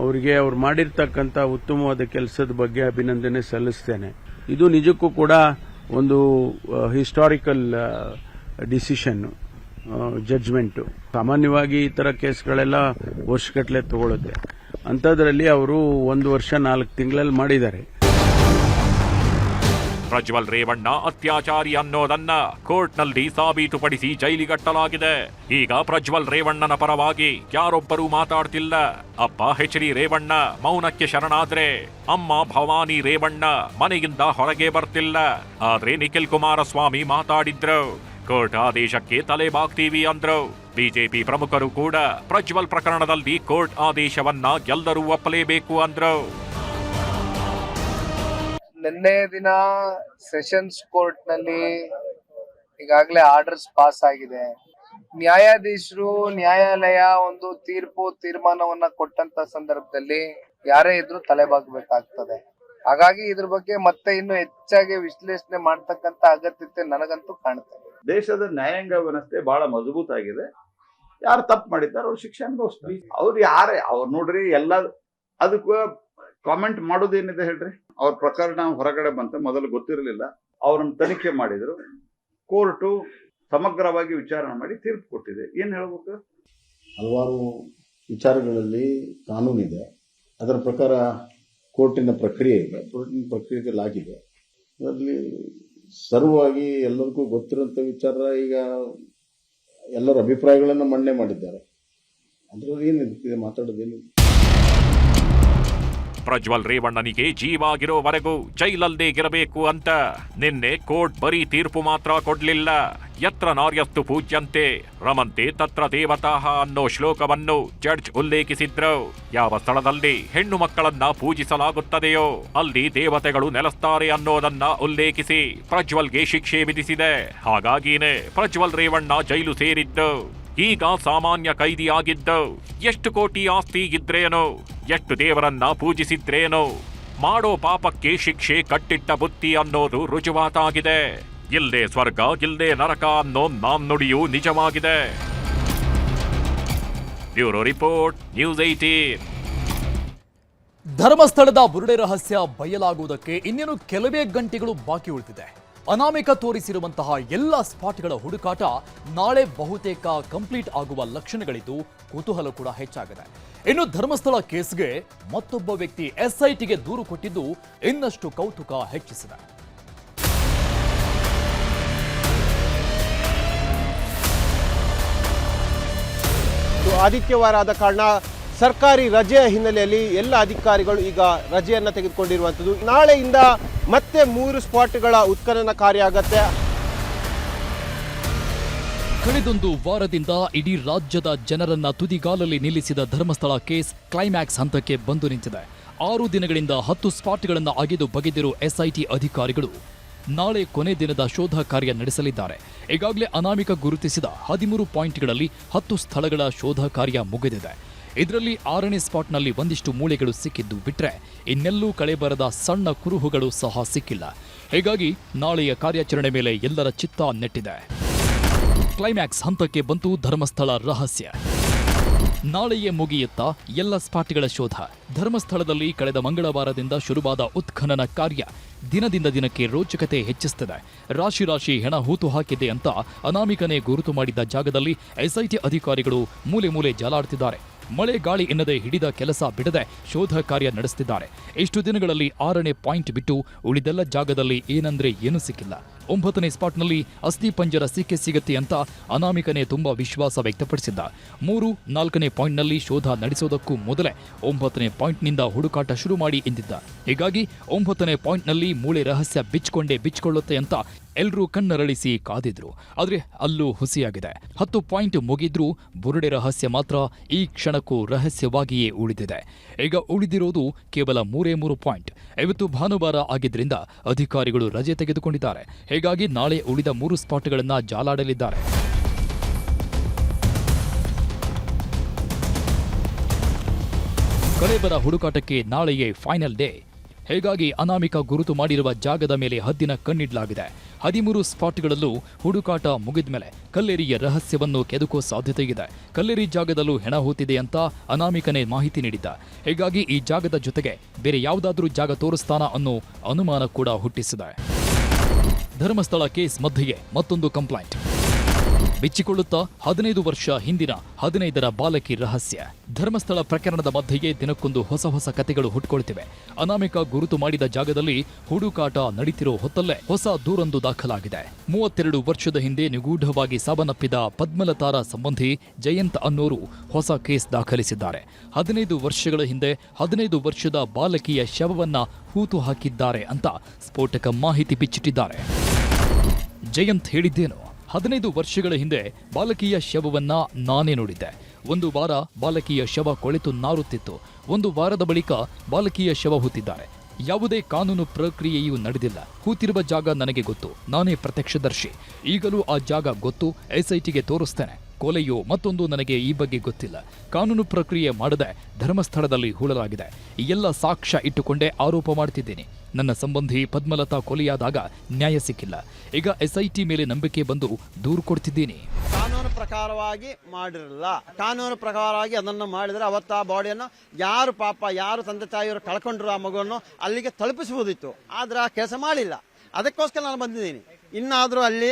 ಅವರಿಗೆ ಅವ್ರು ಮಾಡಿರ್ತಕ್ಕಂಥ ಉತ್ತಮವಾದ ಕೆಲಸದ ಬಗ್ಗೆ ಅಭಿನಂದನೆ ಸಲ್ಲಿಸ್ತೇನೆ. ಇದು ನಿಜಕ್ಕೂ ಕೂಡ ಒಂದು ಹಿಸ್ಟಾರಿಕಲ್ ಡಿಸಿಷನ್ ಜಡ್ಜ್ಮೆಂಟು ಸಾಮಾನ್ಯವಾಗಿ ಈ ಥರ ಕೇಸ್ಗಳೆಲ್ಲ ವರ್ಷಗಟ್ಟಲೆ ತಗೊಳ್ಳುತ್ತೆ ಅಂಥದ್ರಲ್ಲಿ ಅವರು ಒಂದು ವರ್ಷ ನಾಲ್ಕು ತಿಂಗಳಲ್ಲಿ ಮಾಡಿದ್ದಾರೆ. ಪ್ರಜ್ವಲ್ ರೇವಣ್ಣ ಅತ್ಯಾಚಾರಿ ಅನ್ನೋದನ್ನ ಕೋರ್ಟ್ನಲ್ಲಿ ಸಾಬೀತುಪಡಿಸಿ ಜೈಲಿಗಟ್ಟಲಾಗಿದೆ. ಈಗ ಪ್ರಜ್ವಲ್ ರೇವಣ್ಣನ ಪರವಾಗಿ ಯಾರೊಬ್ಬರೂ ಮಾತಾಡ್ತಿಲ್ಲ. ಅಪ್ಪ ಹೆಚ್ ರೇವಣ್ಣ ಮೌನಕ್ಕೆ ಶರಣಾದ್ರೆ ಅಮ್ಮ ಭವಾನಿ ರೇವಣ್ಣ ಮನೆಯಿಂದ ಹೊರಗೆ ಬರ್ತಿಲ್ಲ. ಆದ್ರೆ ನಿಖಿಲ್ ಕುಮಾರಸ್ವಾಮಿ ಮಾತಾಡಿದ್ರು. ಕೋರ್ಟ್ ಆದೇಶಕ್ಕೆ ತಲೆ ಬಾಗ್ತೀವಿ ಅಂದ್ರು. ಬಿಜೆಪಿ ಪ್ರಮುಖರು ಕೂಡ ಪ್ರಜ್ವಲ್ ಪ್ರಕರಣದಲ್ಲಿ ಕೋರ್ಟ್ ಆದೇಶವನ್ನ ಎಲ್ಲರೂ ಒಪ್ಪಲೇಬೇಕು ಅಂದ್ರು. ನಿನ್ನೆ ದಿನ ಸೆಷನ್ಸ್ ಕೋರ್ಟ್ನಲ್ಲಿ ಈಗಾಗಲೇ ಆರ್ಡರ್ಸ್ ಪಾಸ್ ಆಗಿದೆ. ನ್ಯಾಯಾಧೀಶರು ನ್ಯಾಯಾಲಯ ಒಂದು ತೀರ್ಪು ತೀರ್ಮಾನವನ್ನ ಕೊಟ್ಟಂತ ಸಂದರ್ಭದಲ್ಲಿ ಯಾರೇ ಇದ್ರೂ ತಲೆಬಾಗಬೇಕಾಗ್ತದೆ. ಹಾಗಾಗಿ ಇದ್ರ ಬಗ್ಗೆ ಮತ್ತೆ ಇನ್ನು ಹೆಚ್ಚಾಗಿ ವಿಶ್ಲೇಷಣೆ ಮಾಡ್ತಕ್ಕಂತ ಅಗತ್ಯತೆ ನನಗಂತೂ ಕಾಣ್ತದೆ ದೇಶದ ನ್ಯಾಯಾಂಗ ವ್ಯವಸ್ಥೆ ಬಹಳ ಮಜಬೂತ್ ಆಗಿದೆ. ಯಾರು ತಪ್ಪು ಮಾಡಿದ್ದಾರೆ, ಅವ್ರು ಶಿಕ್ಷೆ ಅನುಭವಿಸ್ತಾರೆ ಅವ್ರು ಯಾರೇ, ಅವ್ರು ನೋಡ್ರಿ ಎಲ್ಲ, ಅದಕ್ಕೂ ಕಾಮೆಂಟ್ ಮಾಡೋದೇನಿದೆ ಹೇಳ್ರಿ? ಅವ್ರ ಪ್ರಕರಣ ಹೊರಗಡೆ ಬಂತ, ಮೊದಲು ಗೊತ್ತಿರಲಿಲ್ಲ. ಅವ್ರನ್ನ ತನಿಖೆ ಮಾಡಿದ್ರು. ಕೋರ್ಟು ಸಮಗ್ರವಾಗಿ ವಿಚಾರಣೆ ಮಾಡಿ ತೀರ್ಪು ಕೊಟ್ಟಿದೆ. ಏನು ಹೇಳ್ಬೇಕು? ಹಲವಾರು ವಿಚಾರಗಳಲ್ಲಿ ಕಾನೂನಿದೆ ಅದರ ಪ್ರಕಾರ ಕೋರ್ಟಿನ ಪ್ರಕ್ರಿಯೆ ಇದೆ. ಕೋರ್ಟಿನ ಪ್ರಕ್ರಿಯೆಗೆ ಲಾಗಿದೆ. ಅದರಲ್ಲಿ ಸರ್ವವಾಗಿ ಎಲ್ಲರಿಗೂ ಗೊತ್ತಿರೋಂಥ ವಿಚಾರ ಈಗ ಎಲ್ಲರ ಅಭಿಪ್ರಾಯಗಳನ್ನು ಮಂಡನೆ ಮಾಡಿದ್ದಾರೆ. ಅದರಲ್ಲಿ ಏನಿದೆ? ಮಾತಾಡೋದೇನಿದೆ ಪ್ರಜ್ವಲ್ ರೇವಣ್ಣನಿಗೆ ಜೀವಾಗಿರೋವರೆಗೂ ಜೈಲಲ್ಲೇ ಇರಬೇಕು ಅಂತ ನಿನ್ನೆ ಕೋರ್ಟ್ ಬರೀ ತೀರ್ಪು ಮಾತ್ರ ಕೊಡ್ಲಿಲ್ಲ. ಯತ್ರ ನಾರ್ಯಸ್ತು ಪೂಜ್ಯಂತೆ, ರಮಂತೆ ತತ್ರ ದೇವತಾಹ ಅನ್ನೋ ಶ್ಲೋಕವನ್ನು ಜಡ್ಜ್ ಉಲ್ಲೇಖಿಸಿದ್ರು. ಯಾವ ಸ್ಥಳದಲ್ಲಿ ಹೆಣ್ಣು ಮಕ್ಕಳನ್ನ ಪೂಜಿಸಲಾಗುತ್ತದೆಯೋ, ಅಲ್ಲಿ ದೇವತೆಗಳು ನೆಲೆಸ್ತಾರೆ ಅನ್ನೋದನ್ನ ಉಲ್ಲೇಖಿಸಿ ಪ್ರಜ್ವಲ್ಗೆ ಶಿಕ್ಷೆ ವಿಧಿಸಿದೆ. ಹಾಗಾಗಿನೇ ಪ್ರಜ್ವಲ್ ರೇವಣ್ಣ ಜೈಲು ಸೇರಿದ್ದು. ಈಗ ಸಾಮಾನ್ಯ ಕೈದಿಯಾಗಿದ್ದು, ಎಷ್ಟು ಕೋಟಿ ಆಸ್ತಿ ಇದ್ರೇನೋ, ಎಷ್ಟು ದೇವರನ್ನ ಪೂಜಿಸಿದ್ರೇನೋ, ಮಾಡೋ ಪಾಪಕ್ಕೆ ಶಿಕ್ಷೆ ಕಟ್ಟಿಟ್ಟ ಬುತ್ತಿ ಅನ್ನೋದು ರುಜುವಾತಾಗಿದೆ. ಇಲ್ಲೇ ಸ್ವರ್ಗ ಇಲ್ಲೇ ನರಕ ಅನ್ನೋ ನಾನ್ನುಡಿಯೂ ನಿಜವಾಗಿದೆ. ಬ್ಯೂರೋ ರಿಪೋರ್ಟ್, ನ್ಯೂಸ್ ಏಟೀನ್ ಧರ್ಮಸ್ಥಳದ ಬುರುಡೆ ರಹಸ್ಯ ಬಯಲಾಗುವುದಕ್ಕೆ ಇನ್ನೇನು ಕೆಲವೇ ಗಂಟೆಗಳು ಬಾಕಿ ಉಳಿದಿದೆ. ಅನಾಮಿಕ ತೋರಿಸಿರುವಂತಹ ಎಲ್ಲ ಸ್ಪಾಟ್ಗಳ ಹುಡುಕಾಟ ನಾಳೆ ಬಹುತೇಕ ಕಂಪ್ಲೀಟ್ ಆಗುವ ಲಕ್ಷಣಗಳಿದ್ದು ಕುತೂಹಲ ಕೂಡ ಹೆಚ್ಚಾಗಿದೆ. ಇನ್ನು ಧರ್ಮಸ್ಥಳ ಕೇಸ್ಗೆ ಮತ್ತೊಬ್ಬ ವ್ಯಕ್ತಿ ಎಸ್ಐಟಿಗೆ ದೂರು ಕೊಟ್ಟಿದ್ದು ಇನ್ನಷ್ಟು ಕೌತುಕ ಹೆಚ್ಚಿಸಿದೆ. ಆದಿತ್ಯವಾರ ಆದ ಕಾರಣ ಸರ್ಕಾರಿ ರಜೆಯ ಹಿನ್ನೆಲೆಯಲ್ಲಿ ಎಲ್ಲ ಅಧಿಕಾರಿಗಳು ಈಗ ರಜೆಯನ್ನು ತೆಗೆದುಕೊಂಡಿರುವಂಥದ್ದು. ನಾಳೆಯಿಂದ ಮತ್ತೆ ಮೂರು ಸ್ಪಾಟ್ಗಳ ಉತ್ಖನನ ಕಾರ್ಯ ಆಗತ್ತೆ. ಕಳೆದೊಂದು ವಾರದಿಂದ ಇಡೀ ರಾಜ್ಯದ ಜನರನ್ನ ತುದಿಗಾಲಲ್ಲಿ ನಿಲ್ಲಿಸಿದ ಧರ್ಮಸ್ಥಳ ಕೇಸ್ ಕ್ಲೈಮ್ಯಾಕ್ಸ್ ಹಂತಕ್ಕೆ ಬಂದು ನಿಂತಿದೆ. ಆರು ದಿನಗಳಿಂದ ಹತ್ತು ಸ್ಪಾಟ್ಗಳನ್ನು ಅಗೆದು ಬಗೆದಿರುವ ಎಸ್ಐಟಿ ಅಧಿಕಾರಿಗಳು ನಾಳೆ ಕೊನೆ ದಿನದ ಶೋಧ ಕಾರ್ಯ ನಡೆಸಲಿದ್ದಾರೆ. ಈಗಾಗಲೇ ಅನಾಮಿಕ ಗುರುತಿಸಿದ ಹದಿಮೂರು ಪಾಯಿಂಟ್ಗಳಲ್ಲಿ ಹತ್ತು ಸ್ಥಳಗಳ ಶೋಧ ಕಾರ್ಯ ಮುಗಿದಿದೆ. ಇದರಲ್ಲಿ ಆರನೇ ಸ್ಪಾಟ್ನಲ್ಲಿ ಒಂದಿಷ್ಟು ಮೂಳೆಗಳು ಸಿಕ್ಕಿದ್ದು ಬಿಟ್ರೆ ಇನ್ನೆಲ್ಲೂ ಕಳೆಬರದ ಸಣ್ಣ ಕುರುಹುಗಳು ಸಹ ಸಿಕ್ಕಿಲ್ಲ. ಹೀಗಾಗಿ ನಾಳೆಯ ಕಾರ್ಯಾಚರಣೆ ಮೇಲೆ ಎಲ್ಲರ ಚಿತ್ತ ನೆಟ್ಟಿದೆ. ಕ್ಲೈಮ್ಯಾಕ್ಸ್ ಹಂತಕ್ಕೆ ಬಂತು ಧರ್ಮಸ್ಥಳ ರಹಸ್ಯ. ನಾಳೆಯೇ ಮುಗಿಯುತ್ತಾ ಎಲ್ಲ ಸ್ಪಾಟ್ಗಳ ಶೋಧ. ಧರ್ಮಸ್ಥಳದಲ್ಲಿ ಕಳೆದ ಮಂಗಳವಾರದಿಂದ ಶುರುವಾದ ಉತ್ಖನನ ಕಾರ್ಯ ದಿನದಿಂದ ದಿನಕ್ಕೆ ರೋಚಕತೆ ಹೆಚ್ಚಿಸುತ್ತದೆ. ರಾಶಿ ರಾಶಿ ಹೆಣ ಹೂತು ಹಾಕಿದೆ ಅಂತ ಅನಾಮಿಕನೇ ಗುರುತು ಮಾಡಿದ್ದ ಜಾಗದಲ್ಲಿ ಎಸ್ಐಟಿ ಅಧಿಕಾರಿಗಳು ಮೂಲೆ ಮೂಲೆ ಜಾಲಾಡ್ತಿದ್ದಾರೆ. ಮಳೆ ಗಾಳಿ ಎನ್ನದೆ ಹಿಡಿದ ಕೆಲಸ ಬಿಡದೆ ಶೋಧ ಕಾರ್ಯ ನಡೆಸುತ್ತಿದ್ದಾರೆ ಇಷ್ಟು ದಿನಗಳಲ್ಲಿ ಆರನೇ ಪಾಯಿಂಟ್ ಬಿಟ್ಟು ಉಳಿದೆಲ್ಲ ಜಾಗದಲ್ಲಿ ಏನಂದ್ರೆ ಏನೂ ಸಿಕ್ಕಿಲ್ಲ. ಒಂಬತ್ತನೇ ಸ್ಪಾಟ್ನಲ್ಲಿ ಅಸ್ಥಿ ಪಂಜರ ಸಿಕ್ಕೆ ಸಿಗುತ್ತೆ ಅಂತ ಅನಾಮಿಕನೇ ತುಂಬಾ ವಿಶ್ವಾಸ ವ್ಯಕ್ತಪಡಿಸಿದ್ದ. ಮೂರು, ನಾಲ್ಕನೇ ಪಾಯಿಂಟ್ನಲ್ಲಿ ಶೋಧ ನಡೆಸೋದಕ್ಕೂ ಮೊದಲೇ ಒಂಬತ್ತನೇ ಪಾಯಿಂಟ್ನಿಂದ ಹುಡುಕಾಟ ಶುರು ಮಾಡಿ ಎಂದಿದ್ದ. ಹೀಗಾಗಿ ಒಂಬತ್ತನೇ ಪಾಯಿಂಟ್ನಲ್ಲಿ ಮೂಳೆ ರಹಸ್ಯ ಬಿಚ್ಕೊಂಡೇ ಬಿಚ್ಚಿಕೊಳ್ಳುತ್ತೆ ಅಂತ ಎಲ್ಲರೂ ಕಣ್ಣರಳಿಸಿ ಕಾದಿದ್ರು. ಆದರೆ ಅಲ್ಲೂ ಹುಸಿಯಾಗಿದೆ. ಹತ್ತು ಪಾಯಿಂಟ್ ಮುಗಿದ್ರೂ ಬುರುಡೆ ರಹಸ್ಯ ಮಾತ್ರ ಈ ಕ್ಷಣಕ್ಕೂ ರಹಸ್ಯವಾಗಿಯೇ ಉಳಿದಿದೆ. ಈಗ ಉಳಿದಿರೋದು ಕೇವಲ ಮೂರೇ ಮೂರು ಪಾಯಿಂಟ್. ಇವತ್ತು ಭಾನುವಾರ ಆಗಿದ್ದರಿಂದ ಅಧಿಕಾರಿಗಳು ರಜೆ ತೆಗೆದುಕೊಂಡಿದ್ದಾರೆ. ಹೀಗಾಗಿ ನಾಳೆ ಉಳಿದ ಮೂರು ಸ್ಪಾಟ್ಗಳನ್ನು ಜಾಲಾಡಲಿದ್ದಾರೆ. ಕಲೇಬರ ಹುಡುಕಾಟಕ್ಕೆ ನಾಳೆಯೇ ಫೈನಲ್ ಡೇ. ಹೀಗಾಗಿ ಅನಾಮಿಕ ಗುರುತು ಮಾಡಿರುವ ಜಾಗದ ಮೇಲೆ ಹದ್ದಿನ ಕಣ್ಣಿಡಲಾಗಿದೆ. ಹದಿಮೂರು ಸ್ಪಾಟ್ಗಳಲ್ಲೂ ಹುಡುಕಾಟ ಮುಗಿದ ಮೇಲೆ ಕಲ್ಲೇರಿಯ ರಹಸ್ಯವನ್ನು ಕೆದಕೋ ಸಾಧ್ಯತೆ ಇದೆ ಕಲ್ಲೇರಿ ಜಾಗದಲ್ಲೂ ಹೆಣ ಹೂತಿದೆ ಅಂತ ಅನಾಮಿಕನೇ ಮಾಹಿತಿ ನೀಡಿದ್ದ. ಹೀಗಾಗಿ ಈ ಜಾಗದ ಜೊತೆಗೆ ಬೇರೆ ಯಾವುದಾದ್ರೂ ಜಾಗ ತೋರಿಸ್ತಾನ ಅನ್ನೋ ಅನುಮಾನ ಕೂಡ ಹುಟ್ಟಿಸಿದೆ. ಧರ್ಮಸ್ಥಳ ಕೇಸ್ ಮಧ್ಯೆ ಮತ್ತೊಂದು ಕಂಪ್ಲೈಂಟ್. ಬಿಚ್ಚಿಕೊಳ್ಳುತ್ತಾ ಹದಿನೈದು ವರ್ಷ ಹಿಂದಿನ ಹದಿನೈದರ ಬಾಲಕಿ ರಹಸ್ಯ. ಧರ್ಮಸ್ಥಳ ಪ್ರಕರಣದ ಮಧ್ಯೆಯೇ ದಿನಕ್ಕೊಂದು ಹೊಸ ಹೊಸ ಕತೆಗಳು ಹುಟ್ಕೊಳ್ತಿವೆ. ಅನಾಮಿಕ ಗುರುತು ಮಾಡಿದ ಜಾಗದಲ್ಲಿ ಹುಡುಕಾಟ ನಡೀತಿರೋ ಹೊತ್ತಲ್ಲೇ ಹೊಸ ದೂರೊಂದು ದಾಖಲಾಗಿದೆ. ಮೂವತ್ತೆರಡು ವರ್ಷದ ಹಿಂದೆ ನಿಗೂಢವಾಗಿ ಸಾವನ್ನಪ್ಪಿದ ಪದ್ಮಲತಾರ ಸಂಬಂಧಿ ಜಯಂತ್ ಅನ್ನೋರು ಹೊಸ ಕೇಸ್ ದಾಖಲಿಸಿದ್ದಾರೆ. ಹದಿನೈದು ವರ್ಷಗಳ ಹಿಂದೆ ಹದಿನೈದು ವರ್ಷದ ಬಾಲಕಿಯ ಶವವನ್ನ ಹೂತು ಹಾಕಿದ್ದಾರೆ ಅಂತ ಸ್ಫೋಟಕ ಮಾಹಿತಿ ಬಿಚ್ಚಿಟ್ಟಿದ್ದಾರೆ. ಜಯಂತ್ ಹೇಳಿದ್ದೇನು. ಹದಿನೈದು ವರ್ಷಗಳ ಹಿಂದೆ ಬಾಲಕಿಯ ಶವವನ್ನ ನಾನೇ ನೋಡಿದ್ದೆ. ಒಂದು ವಾರ ಬಾಲಕಿಯ ಶವ ಕೊಳೆತು ನಾರುತ್ತಿತ್ತು. ಒಂದು ವಾರದ ಬಳಿಕ ಬಾಲಕಿಯ ಶವ ಹೂತಿದ್ದಾರೆ. ಯಾವುದೇ ಕಾನೂನು ಪ್ರಕ್ರಿಯೆಯೂ ನಡೆದಿಲ್ಲ. ಹೂತಿರುವ ಜಾಗ ನನಗೆ ಗೊತ್ತು. ನಾನೇ ಪ್ರತ್ಯಕ್ಷದರ್ಶಿ. ಈಗಲೂ ಆ ಜಾಗ ಗೊತ್ತು. ಎಸ್ಐಟಿಗೆ ತೋರಿಸ್ತೇನೆ. ಕೊಲೆಯೋ ಮತ್ತೊಂದು ನನಗೆ ಈ ಬಗ್ಗೆ ಗೊತ್ತಿಲ್ಲ. ಕಾನೂನು ಪ್ರಕ್ರಿಯೆ ಮಾಡದೆ ಧರ್ಮಸ್ಥಳದಲ್ಲಿ ಹೂಳಲಾಗಿದೆ. ಎಲ್ಲ ಸಾಕ್ಷ್ಯ ಇಟ್ಟುಕೊಂಡೇ ಆರೋಪ ಮಾಡ್ತಿದ್ದೀನಿ. ನನ್ನ ಸಂಬಂಧಿ ಪದ್ಮಲತಾ ಕೊಲೆಯಾದಾಗ ನ್ಯಾಯ ಸಿಕ್ಕಿಲ್ಲ. ಈಗ ಎಸ್ಐಟಿ ಮೇಲೆ ನಂಬಿಕೆ ಬಂದು ದೂರು ಕೊಡ್ತಿದ್ದೀನಿ. ಕಾನೂನು ಪ್ರಕಾರವಾಗಿ ಮಾಡಿರಲ್ಲ. ಕಾನೂನು ಪ್ರಕಾರವಾಗಿ ಅದನ್ನು ಮಾಡಿದರೆ ಅವತ್ತು ಆ ಬಾಡಿಯನ್ನು ಯಾರು ಪಾಪ, ಯಾರು ತಂದೆ ತಾಯಿಯವರು ಕಳ್ಕೊಂಡ್ರು ಆ ಮಗುವನ್ನು ಅಲ್ಲಿಗೆ ತಲುಪಿಸುವುದಿತ್ತು. ಆದ್ರೆ ಆ ಕೆಲಸ ಮಾಡಿಲ್ಲ. ಅದಕ್ಕೋಸ್ಕರ ನಾನು ಬಂದಿದ್ದೀನಿ. ಇನ್ನಾದರೂ ಅಲ್ಲಿ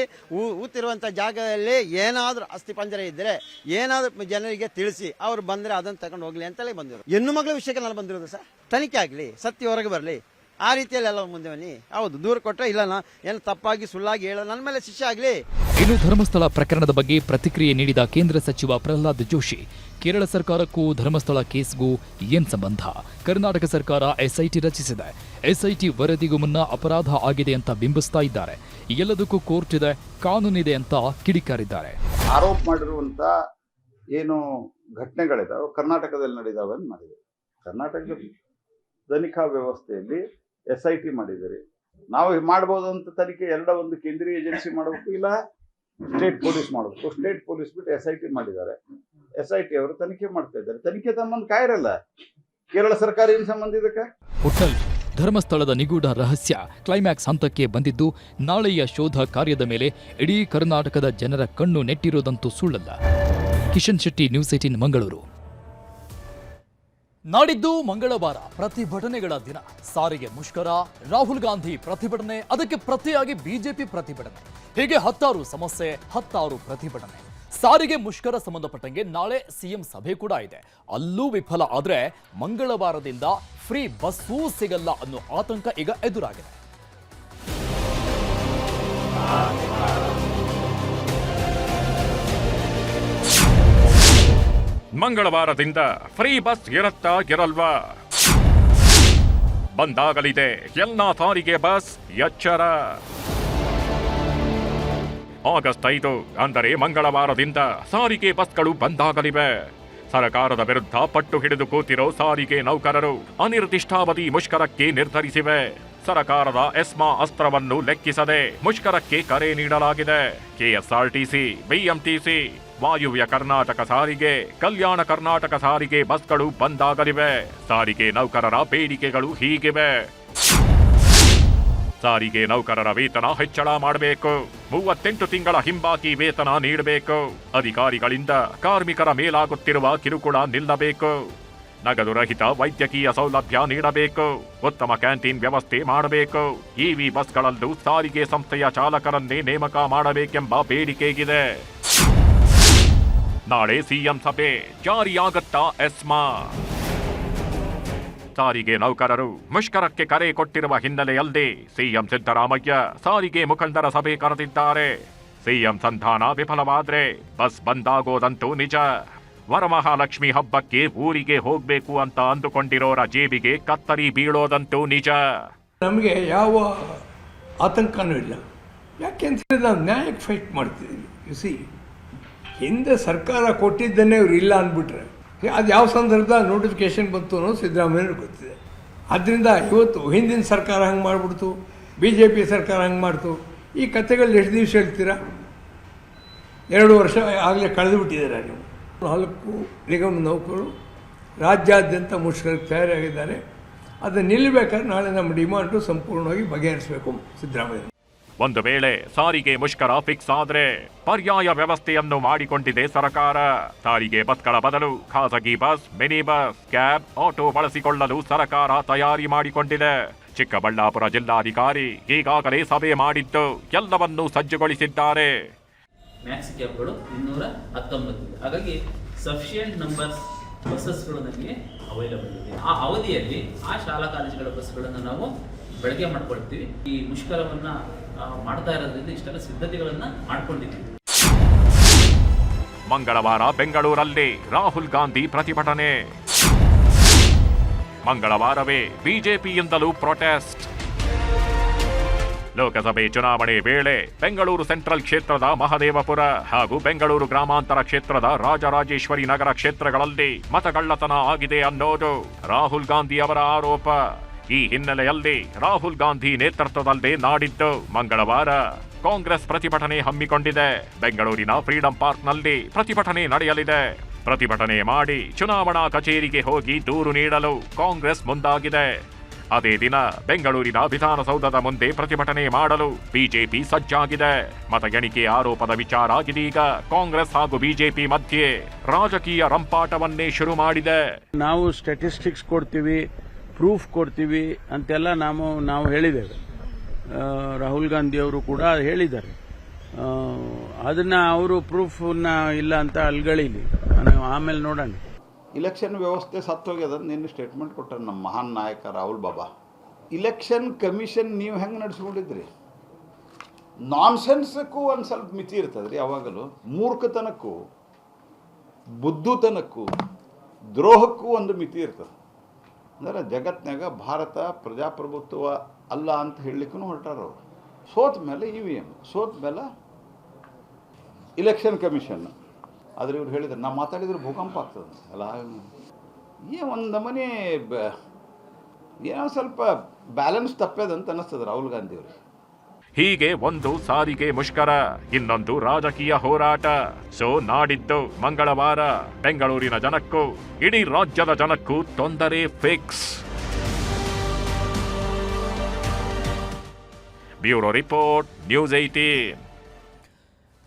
ಊತಿರುವಂಥ ಜಾಗದಲ್ಲಿ ಏನಾದರೂ ಅಸ್ಥಿಪಂಜರ ಇದ್ದರೆ ಏನಾದರೂ ಜನರಿಗೆ ತಿಳಿಸಿ, ಅವ್ರು ಬಂದರೆ ಅದನ್ನು ತಗೊಂಡು ಹೋಗಲಿ ಅಂತಲೇ ಬಂದಿರೋದು. ಹೆಣ್ಣು ಮಗಳ ವಿಷಯಕ್ಕೆ ನಾನು ಬಂದಿರೋದು ಸರ್. ತನಿಖೆ ಆಗಲಿ, ಸತ್ಯ ಹೊರಗೆ ಬರಲಿ. ಆ ರೀತಿಯಲ್ಲಿ ಎಲ್ಲ ಮುಂದೆ ಬನ್ನಿ. ಹೌದು ದೂರ ಕೊಟ್ಟರೆ ಇಲ್ಲ ನಾ ಏನು ತಪ್ಪಾಗಿ ಸುಳ್ಳಾಗಿ ಹೇಳ ನನ್ನ ಮೇಲೆ ಶಿಕ್ಷೆ ಆಗಲಿ. ಇನ್ನು ಧರ್ಮಸ್ಥಳ ಪ್ರಕರಣದ ಬಗ್ಗೆ ಪ್ರತಿಕ್ರಿಯೆ ನೀಡಿದ ಕೇಂದ್ರ ಸಚಿವ ಪ್ರಹ್ಲಾದ್ ಜೋಶಿ ಕೇರಳ ಸರ್ಕಾರಕ್ಕೂ ಧರ್ಮಸ್ಥಳ ಕೇಸ್ಗೂ ಏನ್ ಸಂಬಂಧ? ಕರ್ನಾಟಕ ಸರ್ಕಾರ ಎಸ್ಐಟಿ ರಚಿಸಿದೆ. ಎಸ್ಐಟಿ ವರದಿಗೂ ಮುನ್ನ ಅಪರಾಧ ಆಗಿದೆ ಅಂತ ಬಿಂಬಿಸ್ತಾ ಇದ್ದಾರೆ. ಎಲ್ಲದಕ್ಕೂ ಕೋರ್ಟ್ ಇದೆ ಕಾನೂನಿದೆ ಅಂತ ಕಿಡಿಕಾರಿದ್ದಾರೆ. ಆರೋಪ ಮಾಡಿರುವಂತ ಏನು ಘಟನೆಗಳಿದಾವೆ ಕರ್ನಾಟಕದಲ್ಲಿ ನಡೆದಾವೆ ಅಂತ ಮಾಡಿದೆ ಕರ್ನಾಟಕದ ತನಿಖಾ ವ್ಯವಸ್ಥೆಯಲ್ಲಿ ಎಸ್ ಐ ಟಿ ಮಾಡಿದ್ದೀರಿ. ನಾವು ಮಾಡ್ಬೋದಂತ ತನಿಖೆ ಎಲ್ಲ ಒಂದು ಕೇಂದ್ರೀಯ ಏಜೆನ್ಸಿ ಮಾಡಬೇಕು, ಇಲ್ಲ ಸ್ಟೇಟ್ ಪೊಲೀಸ್ ಮಾಡಬೇಕು. ಸ್ಟೇಟ್ ಪೊಲೀಸ್ ಬಿಟ್ಟು ಎಸ್ ಐ ಟಿ ಮಾಡಿದ್ದಾರೆ. ಎಸ್ ಐ ಟಿ ಅವರು ತನಿಖೆ ಮಾಡ್ತಾ ಇದ್ದಾರೆ. ತನಿಖೆ ಸಂಬಂಧ ಕಾಯಿರಲ್ಲ. ಕೇರಳ ಸರ್ಕಾರ ಏನು ಸಂಬಂಧ ಇದಕ್ಕೆ? ಧರ್ಮಸ್ಥಳದ ನಿಗೂಢ ರಹಸ್ಯ ಕ್ಲೈಮ್ಯಾಕ್ಸ್ ಹಂತಕ್ಕೆ ಬಂದಿದ್ದು, ನಾಳೆಯ ಶೋಧ ಕಾರ್ಯದ ಮೇಲೆ ಇಡೀ ಕರ್ನಾಟಕದ ಜನರ ಕಣ್ಣು ನೆಟ್ಟಿರೋದಂತೂ ಸುಳ್ಳಲ್ಲ. Kishan Shetty, news eighteen Mangaluru. ನಾಡಿದ್ದು ಮಂಗಳವಾರ ಪ್ರತಿಭಟನೆಗಳ ದಿನ. ಸಾರಿಗೆ ಮುಷ್ಕರ, ರಾಹುಲ್ ಗಾಂಧಿ ಪ್ರತಿಭಟನೆ, ಅದಕ್ಕೆ ಪ್ರತಿಯಾಗಿ ಬಿಜೆಪಿ ಪ್ರತಿಭಟನೆ. ಹೀಗೆ ಹತ್ತಾರು ಸಮಸ್ಯೆ, ಹತ್ತಾರು ಪ್ರತಿಭಟನೆ. ಸಾರಿಗೆ ಮುಷ್ಕರ ಸಂಬಂಧಪಟ್ಟಂಗೆ ನಾಳೆ ಸಿಎಂ ಸಭೆ ಕೂಡ ಇದೆ. ಅಲ್ಲೂ ವಿಫಲ ಆದರೆ ಮಂಗಳವಾರದಿಂದ ಫ್ರೀ ಬಸ್ಸೂ ಸಿಗಲ್ಲ ಅನ್ನೋ ಆತಂಕ ಈಗ ಎದುರಾಗಿದೆ. ಮಂಗಳವಾರದಿಂದ ಫ್ರೀ ಬಸ್ ಇರತ್ತಾ ಇರಲ್ವಾ ಬಂದಾಗಲಿದೆ ಎಲ್ಲ ಸಾರಿಗೆ ಬಸ್ ಎಚ್ಚರ. ಆಗಸ್ಟ್ ಐದು ಅಂದರೆ ಮಂಗಳವಾರದಿಂದ ಸಾರಿಗೆ ಬಸ್ಗಳು ಬಂದಾಗಲಿವೆ. ಸರ್ಕಾರದ ವಿರುದ್ಧ ಪಟ್ಟು ಹಿಡಿದು ಕೂತಿರೋ ಸಾರಿಗೆ ನೌಕರರು ಅನಿರ್ದಿಷ್ಟಾವಧಿ ಮುಷ್ಕರಕ್ಕೆ ನಿರ್ಧರಿಸಿವೆ. ಸರ್ಕಾರದ ಎಸ್ಮಾ ಅಸ್ತ್ರವನ್ನು ಲೆಕ್ಕಿಸದೆ ಮುಷ್ಕರಕ್ಕೆ ಕರೆ ನೀಡಲಾಗಿದೆ. ಕೆಎಸ್ಆರ್ಟಿಸಿ, ಬಿಎಂಟಿಸಿ ವಾಯುವ್ಯ ಕರ್ನಾಟಕ ಸಾರಿಗೆ, ಕಲ್ಯಾಣ ಕರ್ನಾಟಕ ಸಾರಿಗೆ ಬಸ್ಗಳು ಬಂದಾಗಲಿವೆ. ಸಾರಿಗೆ ನೌಕರರ ಬೇಡಿಕೆಗಳು ಹೀಗಿವೆ. ಸಾರಿಗೆ ನೌಕರರ ವೇತನ ಹೆಚ್ಚಳ ಮಾಡಬೇಕು. ಮೂವತ್ತೆಂಟು ತಿಂಗಳ ಹಿಂಬಾಕಿ ವೇತನ ನೀಡಬೇಕು. ಅಧಿಕಾರಿಗಳಿಂದ ಕಾರ್ಮಿಕರ ಮೇಲಾಗುತ್ತಿರುವ ಕಿರುಕುಳ ನಿಲ್ಲಬೇಕು. ನಗದು ರಹಿತ ವೈದ್ಯಕೀಯ ಸೌಲಭ್ಯ ನೀಡಬೇಕು. ಉತ್ತಮ ಕ್ಯಾಂಟೀನ್ ವ್ಯವಸ್ಥೆ ಮಾಡಬೇಕು. ಇವಿ ಬಸ್ಗಳಲ್ಲೂ ಸಾರಿಗೆ ಸಂಸ್ಥೆಯ ಚಾಲಕರನ್ನೇ ನೇಮಕ ಮಾಡಬೇಕೆಂಬ ಬೇಡಿಕೆಗಿದೆ. ನಾಳೆ ಸಿಎಂ ಸಭೆ ಜಾರಿಯಾಗತ್ತಾ ಎಸ್ಮಾ? ಸಾರಿಗೆ ನೌಕರರು ಮುಷ್ಕರಕ್ಕೆ ಕರೆ ಕೊಟ್ಟಿರುವ ಹಿನ್ನೆಲೆಯಲ್ಲಿ ಸಿಎಂ ಸಿದ್ದರಾಮಯ್ಯ ಸಾರಿಗೆ ಮುಖಂಡರ ಸಭೆ ಕರೆದಿದ್ದಾರೆ. ಸಿಎಂ ಸಂಧಾನ ವಿಫಲವಾದ್ರೆ ಬಸ್ ಬಂದಾಗೋದಂತೂ ನಿಜ. ವರಮಹಾಲಕ್ಷ್ಮಿ ಹಬ್ಬಕ್ಕೆ ಊರಿಗೆ ಹೋಗ್ಬೇಕು ಅಂತ ಅಂದುಕೊಂಡಿರೋರ ಜೇಬಿಗೆ ಕತ್ತರಿ ಬೀಳೋದಂತೂ ನಿಜ. ನಮಗೆ ಯಾವ ಆತಂಕನೂ ಇಲ್ಲ. ಯಾಕೆಂತ ನಾವು ನ್ಯಾಯಕ್ಕೆ ಫೈಟ್ ಮಾಡ್ತಿದ್ದೀವಿ ಹಿಂದೆ ಸರ್ಕಾರ ಕೊಟ್ಟಿದ್ದನ್ನೇ ಇವ್ರು ಇಲ್ಲ ಅಂದ್ಬಿಟ್ರೆ, ಅದು ಯಾವ ಸಂದರ್ಭದ ನೋಟಿಫಿಕೇಶನ್ ಬಂತು ಅನ್ನೋದು ಸಿದ್ದರಾಮಯ್ಯ ಗೊತ್ತಿದೆ. ಆದ್ದರಿಂದ ಇವತ್ತು ಹಿಂದಿನ ಸರ್ಕಾರ ಹಂಗೆ ಮಾಡಿಬಿಡ್ತು ಬಿ ಜೆ ಪಿ ಸರ್ಕಾರ ಹಂಗೆ ಮಾಡ್ತು, ಈ ಕಥೆಗಳು ಎಷ್ಟು ದಿವಸ ಹೇಳ್ತೀರಾ? ಎರಡು ವರ್ಷ ಆಗಲೇ ಕಳೆದು ಬಿಟ್ಟಿದ್ದಾರೆ ನೀವು? ನಾಲ್ಕು ನಿಗಮ ನೌಕರರು ರಾಜ್ಯಾದ್ಯಂತ ಮುಷ್ಕರಕ್ಕೆ ತಯಾರಾಗಿದ್ದಾರೆ. ಅದು ನಿಲ್ಲಬೇಕಾದ್ರೆ ನಾಳೆ ನಮ್ಮ ಡಿಮಾಂಡು ಸಂಪೂರ್ಣವಾಗಿ ಬಗೆಹರಿಸಬೇಕು ಸಿದ್ದರಾಮಯ್ಯ. ಒಂದು ವೇಳೆ ಸಾರಿಗೆ ಮುಷ್ಕರ ಫಿಕ್ಸ್ ಆದ್ರೆ ಪರ್ಯಾಯ ವ್ಯವಸ್ಥೆಯನ್ನು ಮಾಡಿಕೊಂಡಿದೆ ಸರ್ಕಾರ. ಸಾರಿಗೆ ಬಸ್ಗಳ ಬದಲು ಖಾಸಗಿ bus, mini bus, cab, auto ಬಳಸಿಕೊಳ್ಳಲು ಸರ್ಕಾರ ತಯಾರಿ ಮಾಡಿಕೊಂಡಿದೆ. ಚಿಕ್ಕಬಳ್ಳಾಪುರ ಜಿಲ್ಲಾಧಿಕಾರಿ ಈಗಾಗಲೇ ಸಭೆ ಮಾಡಿದ್ದು ಎಲ್ಲವನ್ನೂ ಸಜ್ಜುಗೊಳಿಸಿದ್ದಾರೆ. ಮ್ಯಾಕ್ಸ್ ಕ್ಯಾಬ್ಗಳು ಇನ್ನೂರ ಹತ್ತೊಂಬತ್ತು. ಹಾಗಾಗಿ ಸಫಿಷಿಯಂಟ್ ನಂಬರ್ಸ್ ಬಸ್ಸಸ್ಗಳು ನಮಗೆ ಅವೈಲಬಲ್ ಇದೆ. ಆ ಅವಧಿಯಲ್ಲಿ ಆ ಶಾಲಾ ಕಾಲೇಜುಗಳ ಬಸ್ಗಳನ್ನು ನಾವು ಬಳಕೆ ಮಾಡ್ಕೊಳ್ತೀವಿ. ಈ ಮುಷ್ಕರವನ್ನ ಮಾಡ್ತಾ ಇರೋದ್ರಿಂದ ಇಷ್ಟೆಲ್ಲ ಸಿದ್ಧತೆಗಳನ್ನ ಮಾಡ್ಕೊಂಡಿದ್ದೀವಿ. ಮಂಗಳವಾರ ಬೆಂಗಳೂರಲ್ಲಿ ರಾಹುಲ್ ಗಾಂಧಿ ಪ್ರತಿಭಟನೆ. ಮಂಗಳವಾರವೇ ಬಿಜೆಪಿಯಿಂದಲೂ ಪ್ರೊಟೆಸ್ಟ್ ಲೋಕಸಭೆ ಚುನಾವಣೆ ವೇಳೆ ಬೆಂಗಳೂರು ಸೆಂಟ್ರಲ್ ಕ್ಷೇತ್ರದ ಮಹದೇವಪುರ ಹಾಗೂ ಬೆಂಗಳೂರು ಗ್ರಾಮಾಂತರ ಕ್ಷೇತ್ರದ ರಾಜರಾಜೇಶ್ವರಿ ನಗರ ಕ್ಷೇತ್ರಗಳಲ್ಲಿ ಮತಗಳ್ಳತನ ಆಗಿದೆ ಅನ್ನೋದು ರಾಹುಲ್ ಗಾಂಧಿ ಅವರ ಆರೋಪ. ಈ ಹಿನ್ನೆಲೆಯಲ್ಲಿ ರಾಹುಲ್ ಗಾಂಧಿ ನೇತೃತ್ವದಲ್ಲಿ ನಾಡಿದ್ದು ಮಂಗಳವಾರ. ಕಾಂಗ್ರೆಸ್ ಪ್ರತಿಭಟನೆ ಹಮ್ಮಿಕೊಂಡಿದೆ. ಬೆಂಗಳೂರಿನ ಫ್ರೀಡಂ ಪಾರ್ಕ್ನಲ್ಲಿ ಪ್ರತಿಭಟನೆ ನಡೆಯಲಿದೆ. ಪ್ರತಿಭಟನೆ ಮಾಡಿ ಚುನಾವಣಾ ಕಚೇರಿಗೆ ಹೋಗಿ ದೂರು ನೀಡಲು ಕಾಂಗ್ರೆಸ್ ಮುಂದಾಗಿದೆ. ಅದೇ ದಿನ ಬೆಂಗಳೂರಿನ ವಿಧಾನಸೌಧದ ಮುಂದೆ ಪ್ರತಿಭಟನೆ ಮಾಡಲು ಬಿಜೆಪಿ ಸಜ್ಜಾಗಿದೆ. ಮತ ಎಣಿಕೆ ಆರೋಪದ ವಿಚಾರ ಇದೀಗ ಕಾಂಗ್ರೆಸ್ ಹಾಗೂ ಬಿಜೆಪಿ ಮಧ್ಯೆ ರಾಜಕೀಯ ರಂಪಾಟವನ್ನೇ ಶುರು ಮಾಡಿದೆ. ನಾವು ಸ್ಟ್ಯಾಟಿಸ್ಟಿಕ್ಸ್ ಕೊಡ್ತೀವಿ. ಪ್ರೂಫ್ ಕೊಡ್ತೀವಿ ಅಂತೆಲ್ಲ ನಾವು ನಾವು ಹೇಳಿದ್ದೇವೆ. ರಾಹುಲ್ ಗಾಂಧಿ ಅವರು ಕೂಡ ಹೇಳಿದ್ದಾರೆ. ಅದನ್ನ ಅವರು ಪ್ರೂಫ್ನ ಇಲ್ಲ ಅಂತ ಅಲ್ಗಳಿಲಿ. ನಾವು ಆಮೇಲೆ ನೋಡೋಣ. ಇಲೆಕ್ಷನ್ ವ್ಯವಸ್ಥೆ ಸತ್ತೋಗ್ಯದ ನಿನ್ನೆ ಸ್ಟೇಟ್ಮೆಂಟ್ ಕೊಟ್ಟರು ನಮ್ಮ ಮಹಾನ್ ನಾಯಕ ರಾಹುಲ್ ಬಾಬಾ. ಇಲೆಕ್ಷನ್ ಕಮಿಷನ್ ನೀವು ಹೆಂಗೆ ನಡೆಸ್ಕೊಂಡಿದ್ರಿ? ನಾನ್ಸೆನ್ಸಕ್ಕೂ ಒಂದು ಸ್ವಲ್ಪ ಮಿತಿ ಇರ್ತದೆ ರೀ ಯಾವಾಗಲೂ. ಮೂರ್ಖತನಕ್ಕೂ, ಬುದ್ಧತನಕ್ಕೂ, ದ್ರೋಹಕ್ಕೂ ಒಂದು ಮಿತಿ ಇರ್ತದೆ. ಅಂದ್ರೆ ಜಗತ್ತಿನಾಗ ಭಾರತ ಪ್ರಜಾಪ್ರಭುತ್ವ ಅಲ್ಲ ಅಂತ ಹೇಳಲಿಕ್ಕೂ ಹೊರಟಾರ ಅವರು. ಸೋತ ಮೇಲೆ ಇ ವಿ ಎಂ, ಸೋತ ಮೇಲೆ ಇಲೆಕ್ಷನ್ ಕಮಿಷನ್ ಆದರೆ ಇವ್ರು ಹೇಳಿದ್ರು, ನಾವು ಮಾತಾಡಿದ್ರೆ ಭೂಕಂಪ ಆಗ್ತದೆ ಅಲ್ಲ ಏ ಒಂದು ನಮನೆ ಬ ಏನೋ ಸ್ವಲ್ಪ ಬ್ಯಾಲೆನ್ಸ್ ತಪ್ಪೇದಂತ ಅನ್ನಿಸ್ತದೆ ರಾಹುಲ್ ಗಾಂಧಿ ಅವ್ರಿಗೆ. ಹೀಗೆ ಒಂದು ಸಾರಿಗೆ ಮುಷ್ಕರ, ಇನ್ನೊಂದು ರಾಜಕೀಯ ಹೋರಾಟ. ಸೊ ನಾಡಿದ್ದು ಮಂಗಳವಾರ, ಬೆಂಗಳೂರಿನ ಜನಕ್ಕೂ, ಇಡೀ ರಾಜ್ಯದ ಜನಕ್ಕೂ ತೊಂದರೆ fix. Bureau report, news eighteen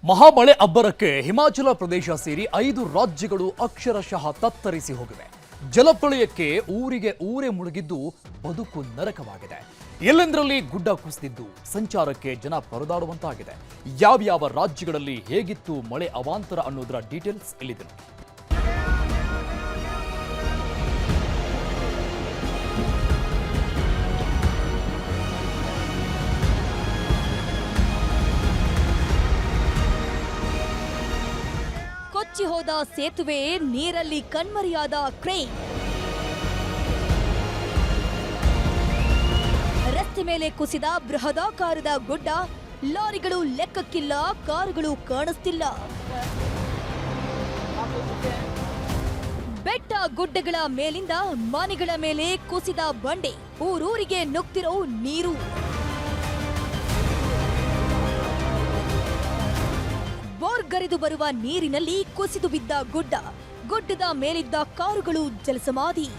ಮಹಾಮಳೆ ಅಬ್ಬರಕ್ಕೆ ಹಿಮಾಚಲ ಪ್ರದೇಶ ಸೇರಿ ಐದು ರಾಜ್ಯಗಳು ಅಕ್ಷರಶಃ ತತ್ತರಿಸಿ ಹೋಗಿವೆ. ಜಲಪ್ರಳಯಕ್ಕೆ ಊರಿಗೆ ಊರೇ ಮುಳುಗಿದ್ದು ಬದುಕು ನರಕವಾಗಿದೆ. ಎಲ್ಲೆಂದರಲ್ಲಿ ಗುಡ್ಡ ಕುಸಿದಿದ್ದು? ಸಂಚಾರಕ್ಕೆ ಜನ ಪರದಾಡುವಂತಾಗಿದೆ. ಯಾವ್ಯಾವ ರಾಜ್ಯಗಳಲ್ಲಿ ಹೇಗಿತ್ತು ಮಳೆ ಅವಾಂತರ ಅನ್ನೋದರ ಡೀಟೇಲ್ಸ್ ಇಲ್ಲಿದೆ. ಕೊಚ್ಚಿ ಹೋದ ಸೇತುವೆ ನೀರಲ್ಲಿ ಕಣ್ಮರಿಯಾದ ಕ್ರೇನ್. ಮೇಲೆ ಕುಸಿದ ಬೃಹದಾಕಾರದ ಗುಡ್ಡ, ಲಾರಿಗಳು ಲೆಕ್ಕಕ್ಕಿಲ್ಲ, ಕಾರುಗಳು ಕಾಣಿಸ್ತಿಲ್ಲ. ಬೆಟ್ಟ ಗುಡ್ಡಗಳ ಮೇಲಿಂದ ಮನೆಗಳ ಮೇಲೆ ಕುಸಿದ ಬಂಡೆ, ಊರೂರಿಗೆ ನುಗ್ತಿರೋ ನೀರು. ಬೋರ್ಗರೆದು ಬರುವ ನೀರಿನಲ್ಲಿ ಕುಸಿದು ಬಿದ್ದ ಗುಡ್ಡ, ಗುಡ್ಡದ ಮೇಲಿದ್ದ ಕಾರುಗಳು ಜಲಸಮಾಧಿ.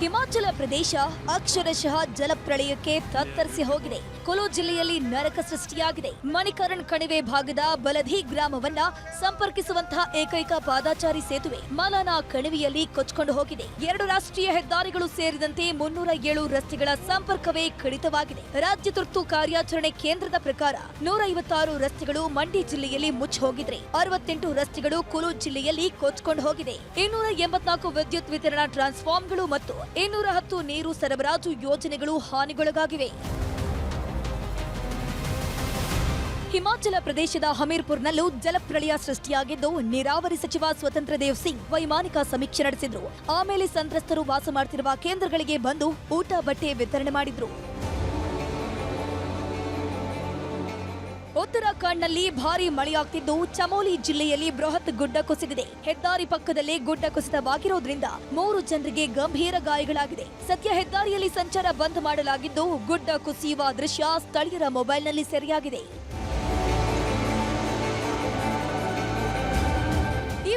ಹಿಮಾಚಲ ಪ್ರದೇಶ ಅಕ್ಷರಶಃ ಜಲಪ್ರಳಯಕ್ಕೆ ತತ್ತರಿಸಿ ಹೋಗಿದೆ. ಕುಲು ಜಿಲ್ಲೆಯಲ್ಲಿ ನರಕ ಸೃಷ್ಟಿಯಾಗಿದೆ. ಮಣಿಕರಣ್ ಕಣಿವೆ ಭಾಗದ ಬಲಧಿ ಗ್ರಾಮವನ್ನ ಸಂಪರ್ಕಿಸುವಂತಹ ಏಕೈಕ ಪಾದಾಚಾರಿ ಸೇತುವೆ ಮಲಾನಾ ಕಣಿವೆಯಲ್ಲಿ ಕೊಚ್ಕೊಂಡು ಹೋಗಿದೆ. ಎರಡು ರಾಷ್ಟ್ರೀಯ ಹೆದ್ದಾರಿಗಳು ಸೇರಿದಂತೆ ಮುನ್ನೂರ ಏಳು ರಸ್ತೆಗಳ ಸಂಪರ್ಕವೇ ಕಡಿತವಾಗಿದೆ. ರಾಜ್ಯ ತುರ್ತು ಕಾರ್ಯಾಚರಣೆ ಕೇಂದ್ರದ ಪ್ರಕಾರ ನೂರ ಐವತ್ತಾರು ರಸ್ತೆಗಳು ಮಂಡಿ ಜಿಲ್ಲೆಯಲ್ಲಿ ಮುಚ್ಚಿ ಹೋಗಿದ್ರೆ ಅರವತ್ತೆಂಟು ರಸ್ತೆಗಳು ಕುಲು ಜಿಲ್ಲೆಯಲ್ಲಿ ಕೊಚ್ಕೊಂಡು ಹೋಗಿದೆ. ಇನ್ನೂರ ಎಂಬತ್ನಾಲ್ಕು ವಿದ್ಯುತ್ ವಿತರಣಾ ಟ್ರಾನ್ಸ್ಫಾರ್ಮ್ಗಳು ಮತ್ತು ಇನ್ನೂರ ಹತ್ತು ನೀರು ಸರಬರಾಜು ಯೋಜನೆಗಳು ಹಾನಿಗೊಳಗಾಗಿವೆ. ಹಿಮಾಚಲ ಪ್ರದೇಶದ ಹಮೀರ್ಪುರ್ನಲ್ಲೂ ಜಲಪ್ರಳಯ ಸೃಷ್ಟಿಯಾಗಿದ್ದು, ನೀರಾವರಿ ಸಚಿವ ಸ್ವತಂತ್ರ ದೇವ್ ಸಿಂಗ್ ವೈಮಾನಿಕ ಸಮೀಕ್ಷೆ ನಡೆಸಿದ್ರು. ಆಮೇಲೆ ಸಂತ್ರಸ್ತರು ವಾಸ ಮಾಡ್ತಿರುವ ಕೇಂದ್ರಗಳಿಗೆ ಬಂದು ಊಟ, ಬಟ್ಟೆ ವಿತರಣೆ ಮಾಡಿದ್ರು. ಉತ್ತರಾಖಂಡ್ನಲ್ಲಿ ಭಾರಿ ಮಳೆಯಾಗ್ತಿದ್ದು, ಚಮೋಲಿ ಜಿಲ್ಲೆಯಲ್ಲಿ ಬೃಹತ್ ಗುಡ್ಡ ಕುಸಿದಿದೆ. ಹೆದ್ದಾರಿ ಪಕ್ಕದಲ್ಲೇ ಗುಡ್ಡ ಕುಸಿತವಾಗಿರೋದ್ರಿಂದ ಮೂರು ಜನರಿಗೆ ಗಂಭೀರ ಗಾಯಗಳಾಗಿದೆ. ಸದ್ಯ ಹೆದ್ದಾರಿಯಲ್ಲಿ ಸಂಚಾರ ಬಂದ್ ಮಾಡಲಾಗಿದ್ದು, ಗುಡ್ಡ ಕುಸಿಯುವ ದೃಶ್ಯ ಸ್ಥಳೀಯರ ಮೊಬೈಲ್ನಲ್ಲಿ ಸೆರೆಯಾಗಿದೆ.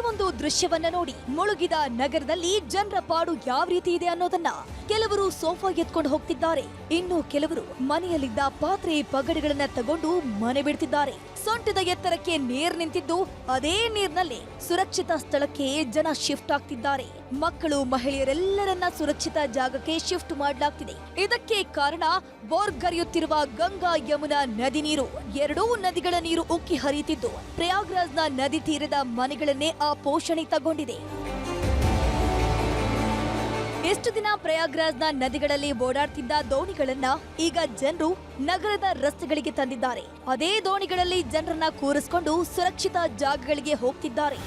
ಒಂದು ದೃಶ್ಯವನ್ನ ನೋಡಿ. ಮುಳುಗಿದ ನಗರದಲ್ಲಿ ಜನರ ಪಾಡು ಯಾವ ರೀತಿ ಇದೆ ಅನ್ನೋದನ್ನ ಕೆಲವರು ಸೋಫಾ ಎತ್ಕೊಂಡು ಹೋಗ್ತಿದ್ದಾರೆ. ಇನ್ನು ಕೆಲವರು ಮನೆಯಲ್ಲಿದ್ದ ಪಾತ್ರೆ ಪಗಡೆಗಳನ್ನ ತಗೊಂಡು ಮನೆ ಬಿಡ್ತಿದ್ದಾರೆ. ಸೊಂಟದ ಎತ್ತರಕ್ಕೆ ನೀರ್ ನಿಂತಿದ್ದು, ಅದೇ ನೀರ್ನಲ್ಲಿ ಸುರಕ್ಷಿತ ಸ್ಥಳಕ್ಕೆ ಜನ ಶಿಫ್ಟ್ ಆಗ್ತಿದ್ದಾರೆ. ಮಕ್ಕಳು, ಮಹಿಳೆಯರೆಲ್ಲರನ್ನ ಸುರಕ್ಷಿತ ಜಾಗಕ್ಕೆ ಶಿಫ್ಟ್ ಮಾಡಲಾಗ್ತಿದೆ. ಇದಕ್ಕೆ ಕಾರಣ ಬೋರ್ಗರಿಯುತ್ತಿರುವ ಗಂಗಾ ಯಮುನಾ ನದಿ ನೀರು. ಎರಡೂ ನದಿಗಳ ನೀರು ಉಕ್ಕಿ ಹರಿಯುತ್ತಿದ್ದು, ಪ್ರಯಾಗ್ರಾಜ್ನ ನದಿ ತೀರದ ಮನೆಗಳನ್ನೇ ಆ ಪೋಷಣೆ ತಗೊಂಡಿದೆ. ಎಷ್ಟು ದಿನ ಪ್ರಯಾಗ್ರಾಜ್ನ ನದಿಗಳಲ್ಲಿ ಓಡಾಡ್ತಿದ್ದ ದೋಣಿಗಳನ್ನ ಈಗ ಜನರು ನಗರದ ರಸ್ತೆಗಳಿಗೆ ತಂದಿದ್ದಾರೆ. ಅದೇ ದೋಣಿಗಳಲ್ಲಿ ಜನರನ್ನ ಕೂರಿಸಿಕೊಂಡು ಸುರಕ್ಷಿತ ಜಾಗಗಳಿಗೆ ಹೋಗ್ತಿದ್ದಾರೆ.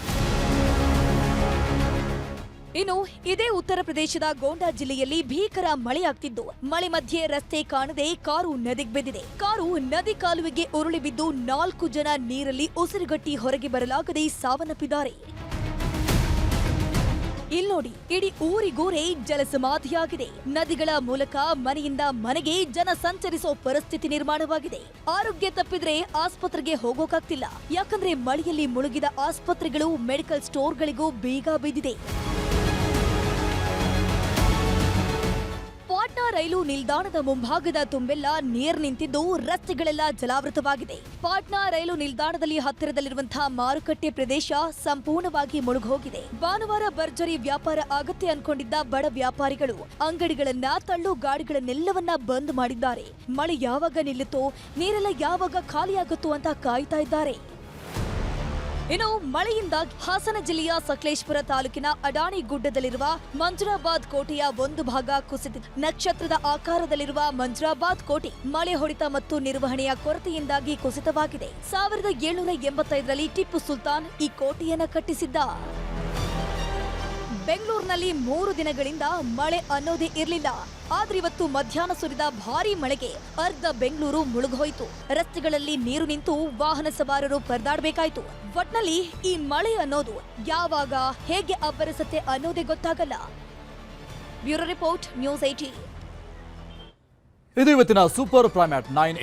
ಇನ್ನು ಇದೇ ಉತ್ತರ ಪ್ರದೇಶದ ಗೋಂಡಾ ಜಿಲ್ಲೆಯಲ್ಲಿ ಭೀಕರ ಮಳೆಯಾಗ್ತಿದ್ದು, ಮಳೆ ಮಧ್ಯೆ ರಸ್ತೆ ಕಾಣದೆ ಕಾರು ನದಿಗೆ ಬಿದ್ದಿದೆ. ಕಾರು ನದಿ ಕಾಲುವೆಗೆ ಉರುಳಿ ಬಿದ್ದು ನಾಲ್ಕು ಜನ ನೀರಲ್ಲಿ ಉಸಿರುಗಟ್ಟಿ ಹೊರಗೆ ಬರಲಾಗದೆ ಸಾವನ್ನಪ್ಪಿದ್ದಾರೆ. ಇಲ್ಲಿ ನೋಡಿ, ಇಡೀ ಊರಿಗೂರೇ ಜಲಸಮಾಧಿಯಾಗಿದೆ ನದಿಗಳ ಮೂಲಕ ಮನೆಯಿಂದ ಮನೆಗೆ ಜನ ಸಂಚರಿಸೋ ಪರಿಸ್ಥಿತಿ ನಿರ್ಮಾಣವಾಗಿದೆ. ಆರೋಗ್ಯ ತಪ್ಪಿದ್ರೆ ಆಸ್ಪತ್ರೆಗೆ ಹೋಗೋಕಾಗ್ತಿಲ್ಲ. ಯಾಕಂದ್ರೆ ಮಳೆಯಲ್ಲಿ ಮುಳುಗಿದ ಆಸ್ಪತ್ರೆಗಳು, ಮೆಡಿಕಲ್ ಸ್ಟೋರ್ಗಳಿಗೂ ಬೀಗ ಬಿದ್ದಿದೆ. ರೈಲು ನಿಲ್ದಾಣದ ಮುಂಭಾಗದ ತುಂಬೆಲ್ಲ ನೀರ್ ನಿಂತಿದ್ದು ರಸ್ತೆಗಳೆಲ್ಲ ಜಲಾವೃತವಾಗಿದೆ. ಪಾಟ್ನಾ ರೈಲು ನಿಲ್ದಾಣದಲ್ಲಿ ಹತ್ತಿರದಲ್ಲಿರುವಂತಹ ಮಾರುಕಟ್ಟೆ ಪ್ರದೇಶ ಸಂಪೂರ್ಣವಾಗಿ ಮುಳುಗೋಗಿದೆ. ಭಾನುವಾರ ಭರ್ಜರಿ ವ್ಯಾಪಾರ ಅಗತ್ಯ ಅನ್ಕೊಂಡಿದ್ದ ಬಡ ವ್ಯಾಪಾರಿಗಳು ಅಂಗಡಿಗಳನ್ನ ತಳ್ಳು ಗಾಡಿಗಳನ್ನೆಲ್ಲವನ್ನ ಬಂದ್ ಮಾಡಿದ್ದಾರೆ. ಮಳೆ ಯಾವಾಗ ನಿಲ್ಲುತ್ತೋ, ನೀರೆಲ್ಲ ಯಾವಾಗ ಖಾಲಿಯಾಗುತ್ತೋ ಅಂತ ಕಾಯ್ತಾ ಇದ್ದಾರೆ. ಇನ್ನು ಮಳೆಯಿಂದ ಹಾಸನ ಜಿಲ್ಲೆಯ ಸಕಲೇಶ್ಪುರ ತಾಲೂಕಿನ ಅಡಾಣಿ ಗುಡ್ಡದಲ್ಲಿರುವ ಮಂಜುರಾಬಾದ್ ಕೋಟೆಯ ಒಂದು ಭಾಗ ಕುಸಿದಿದೆ ನಕ್ಷತ್ರದ ಆಕಾರದಲ್ಲಿರುವ ಮಂಜುರಾಬಾದ್ ಕೋಟೆ ಮಳೆ ಹೊಡೆತ ಮತ್ತು ನಿರ್ವಹಣೆಯ ಕೊರತೆಯಿಂದಾಗಿ ಕುಸಿತವಾಗಿದೆ. ಸಾವಿರದ ಏಳುನೂರ ಎಂಬತ್ತೈದರಲ್ಲಿ ಟಿಪ್ಪು ಸುಲ್ತಾನ್ ಈ ಕೋಟೆಯನ್ನು ಕಟ್ಟಿಸಿದ್ದ. ಬೆಂಗಳೂರಿನಲ್ಲಿ ಮೂರು ದಿನಗಳಿಂದ ಮಳೆ ಅನ್ನೋದೇ ಇರಲಿಲ್ಲ. ಆದ್ರೆ ಇವತ್ತು ಮಧ್ಯಾಹ್ನ ಸುರಿದ ಭಾರಿ ಮಳೆಗೆ ಅರ್ಧ ಬೆಂಗಳೂರು ಮುಳುಗೋಯ್ತು. ರಸ್ತೆಗಳಲ್ಲಿ ನೀರು ನಿಂತು ವಾಹನ ಸವಾರರು ಪರದಾಡಬೇಕಾಯ್ತು. ಒಟ್ನಲ್ಲಿ ಈ ಮಳೆ ಅನ್ನೋದು ಯಾವಾಗ ಹೇಗೆ ಅಬ್ಬರಿಸುತ್ತೆ ಅನ್ನೋದೇ ಗೊತ್ತಾಗಲ್ಲ. ಬ್ಯೂರೋ ರಿಪೋರ್ಟ್, ನ್ಯೂಸ್ ಏಟಿ ಇದು ಇವತ್ತಿನ ಸೂಪರ್ ಪ್ರೈಮ್ ಅಟ್ ನೈನ್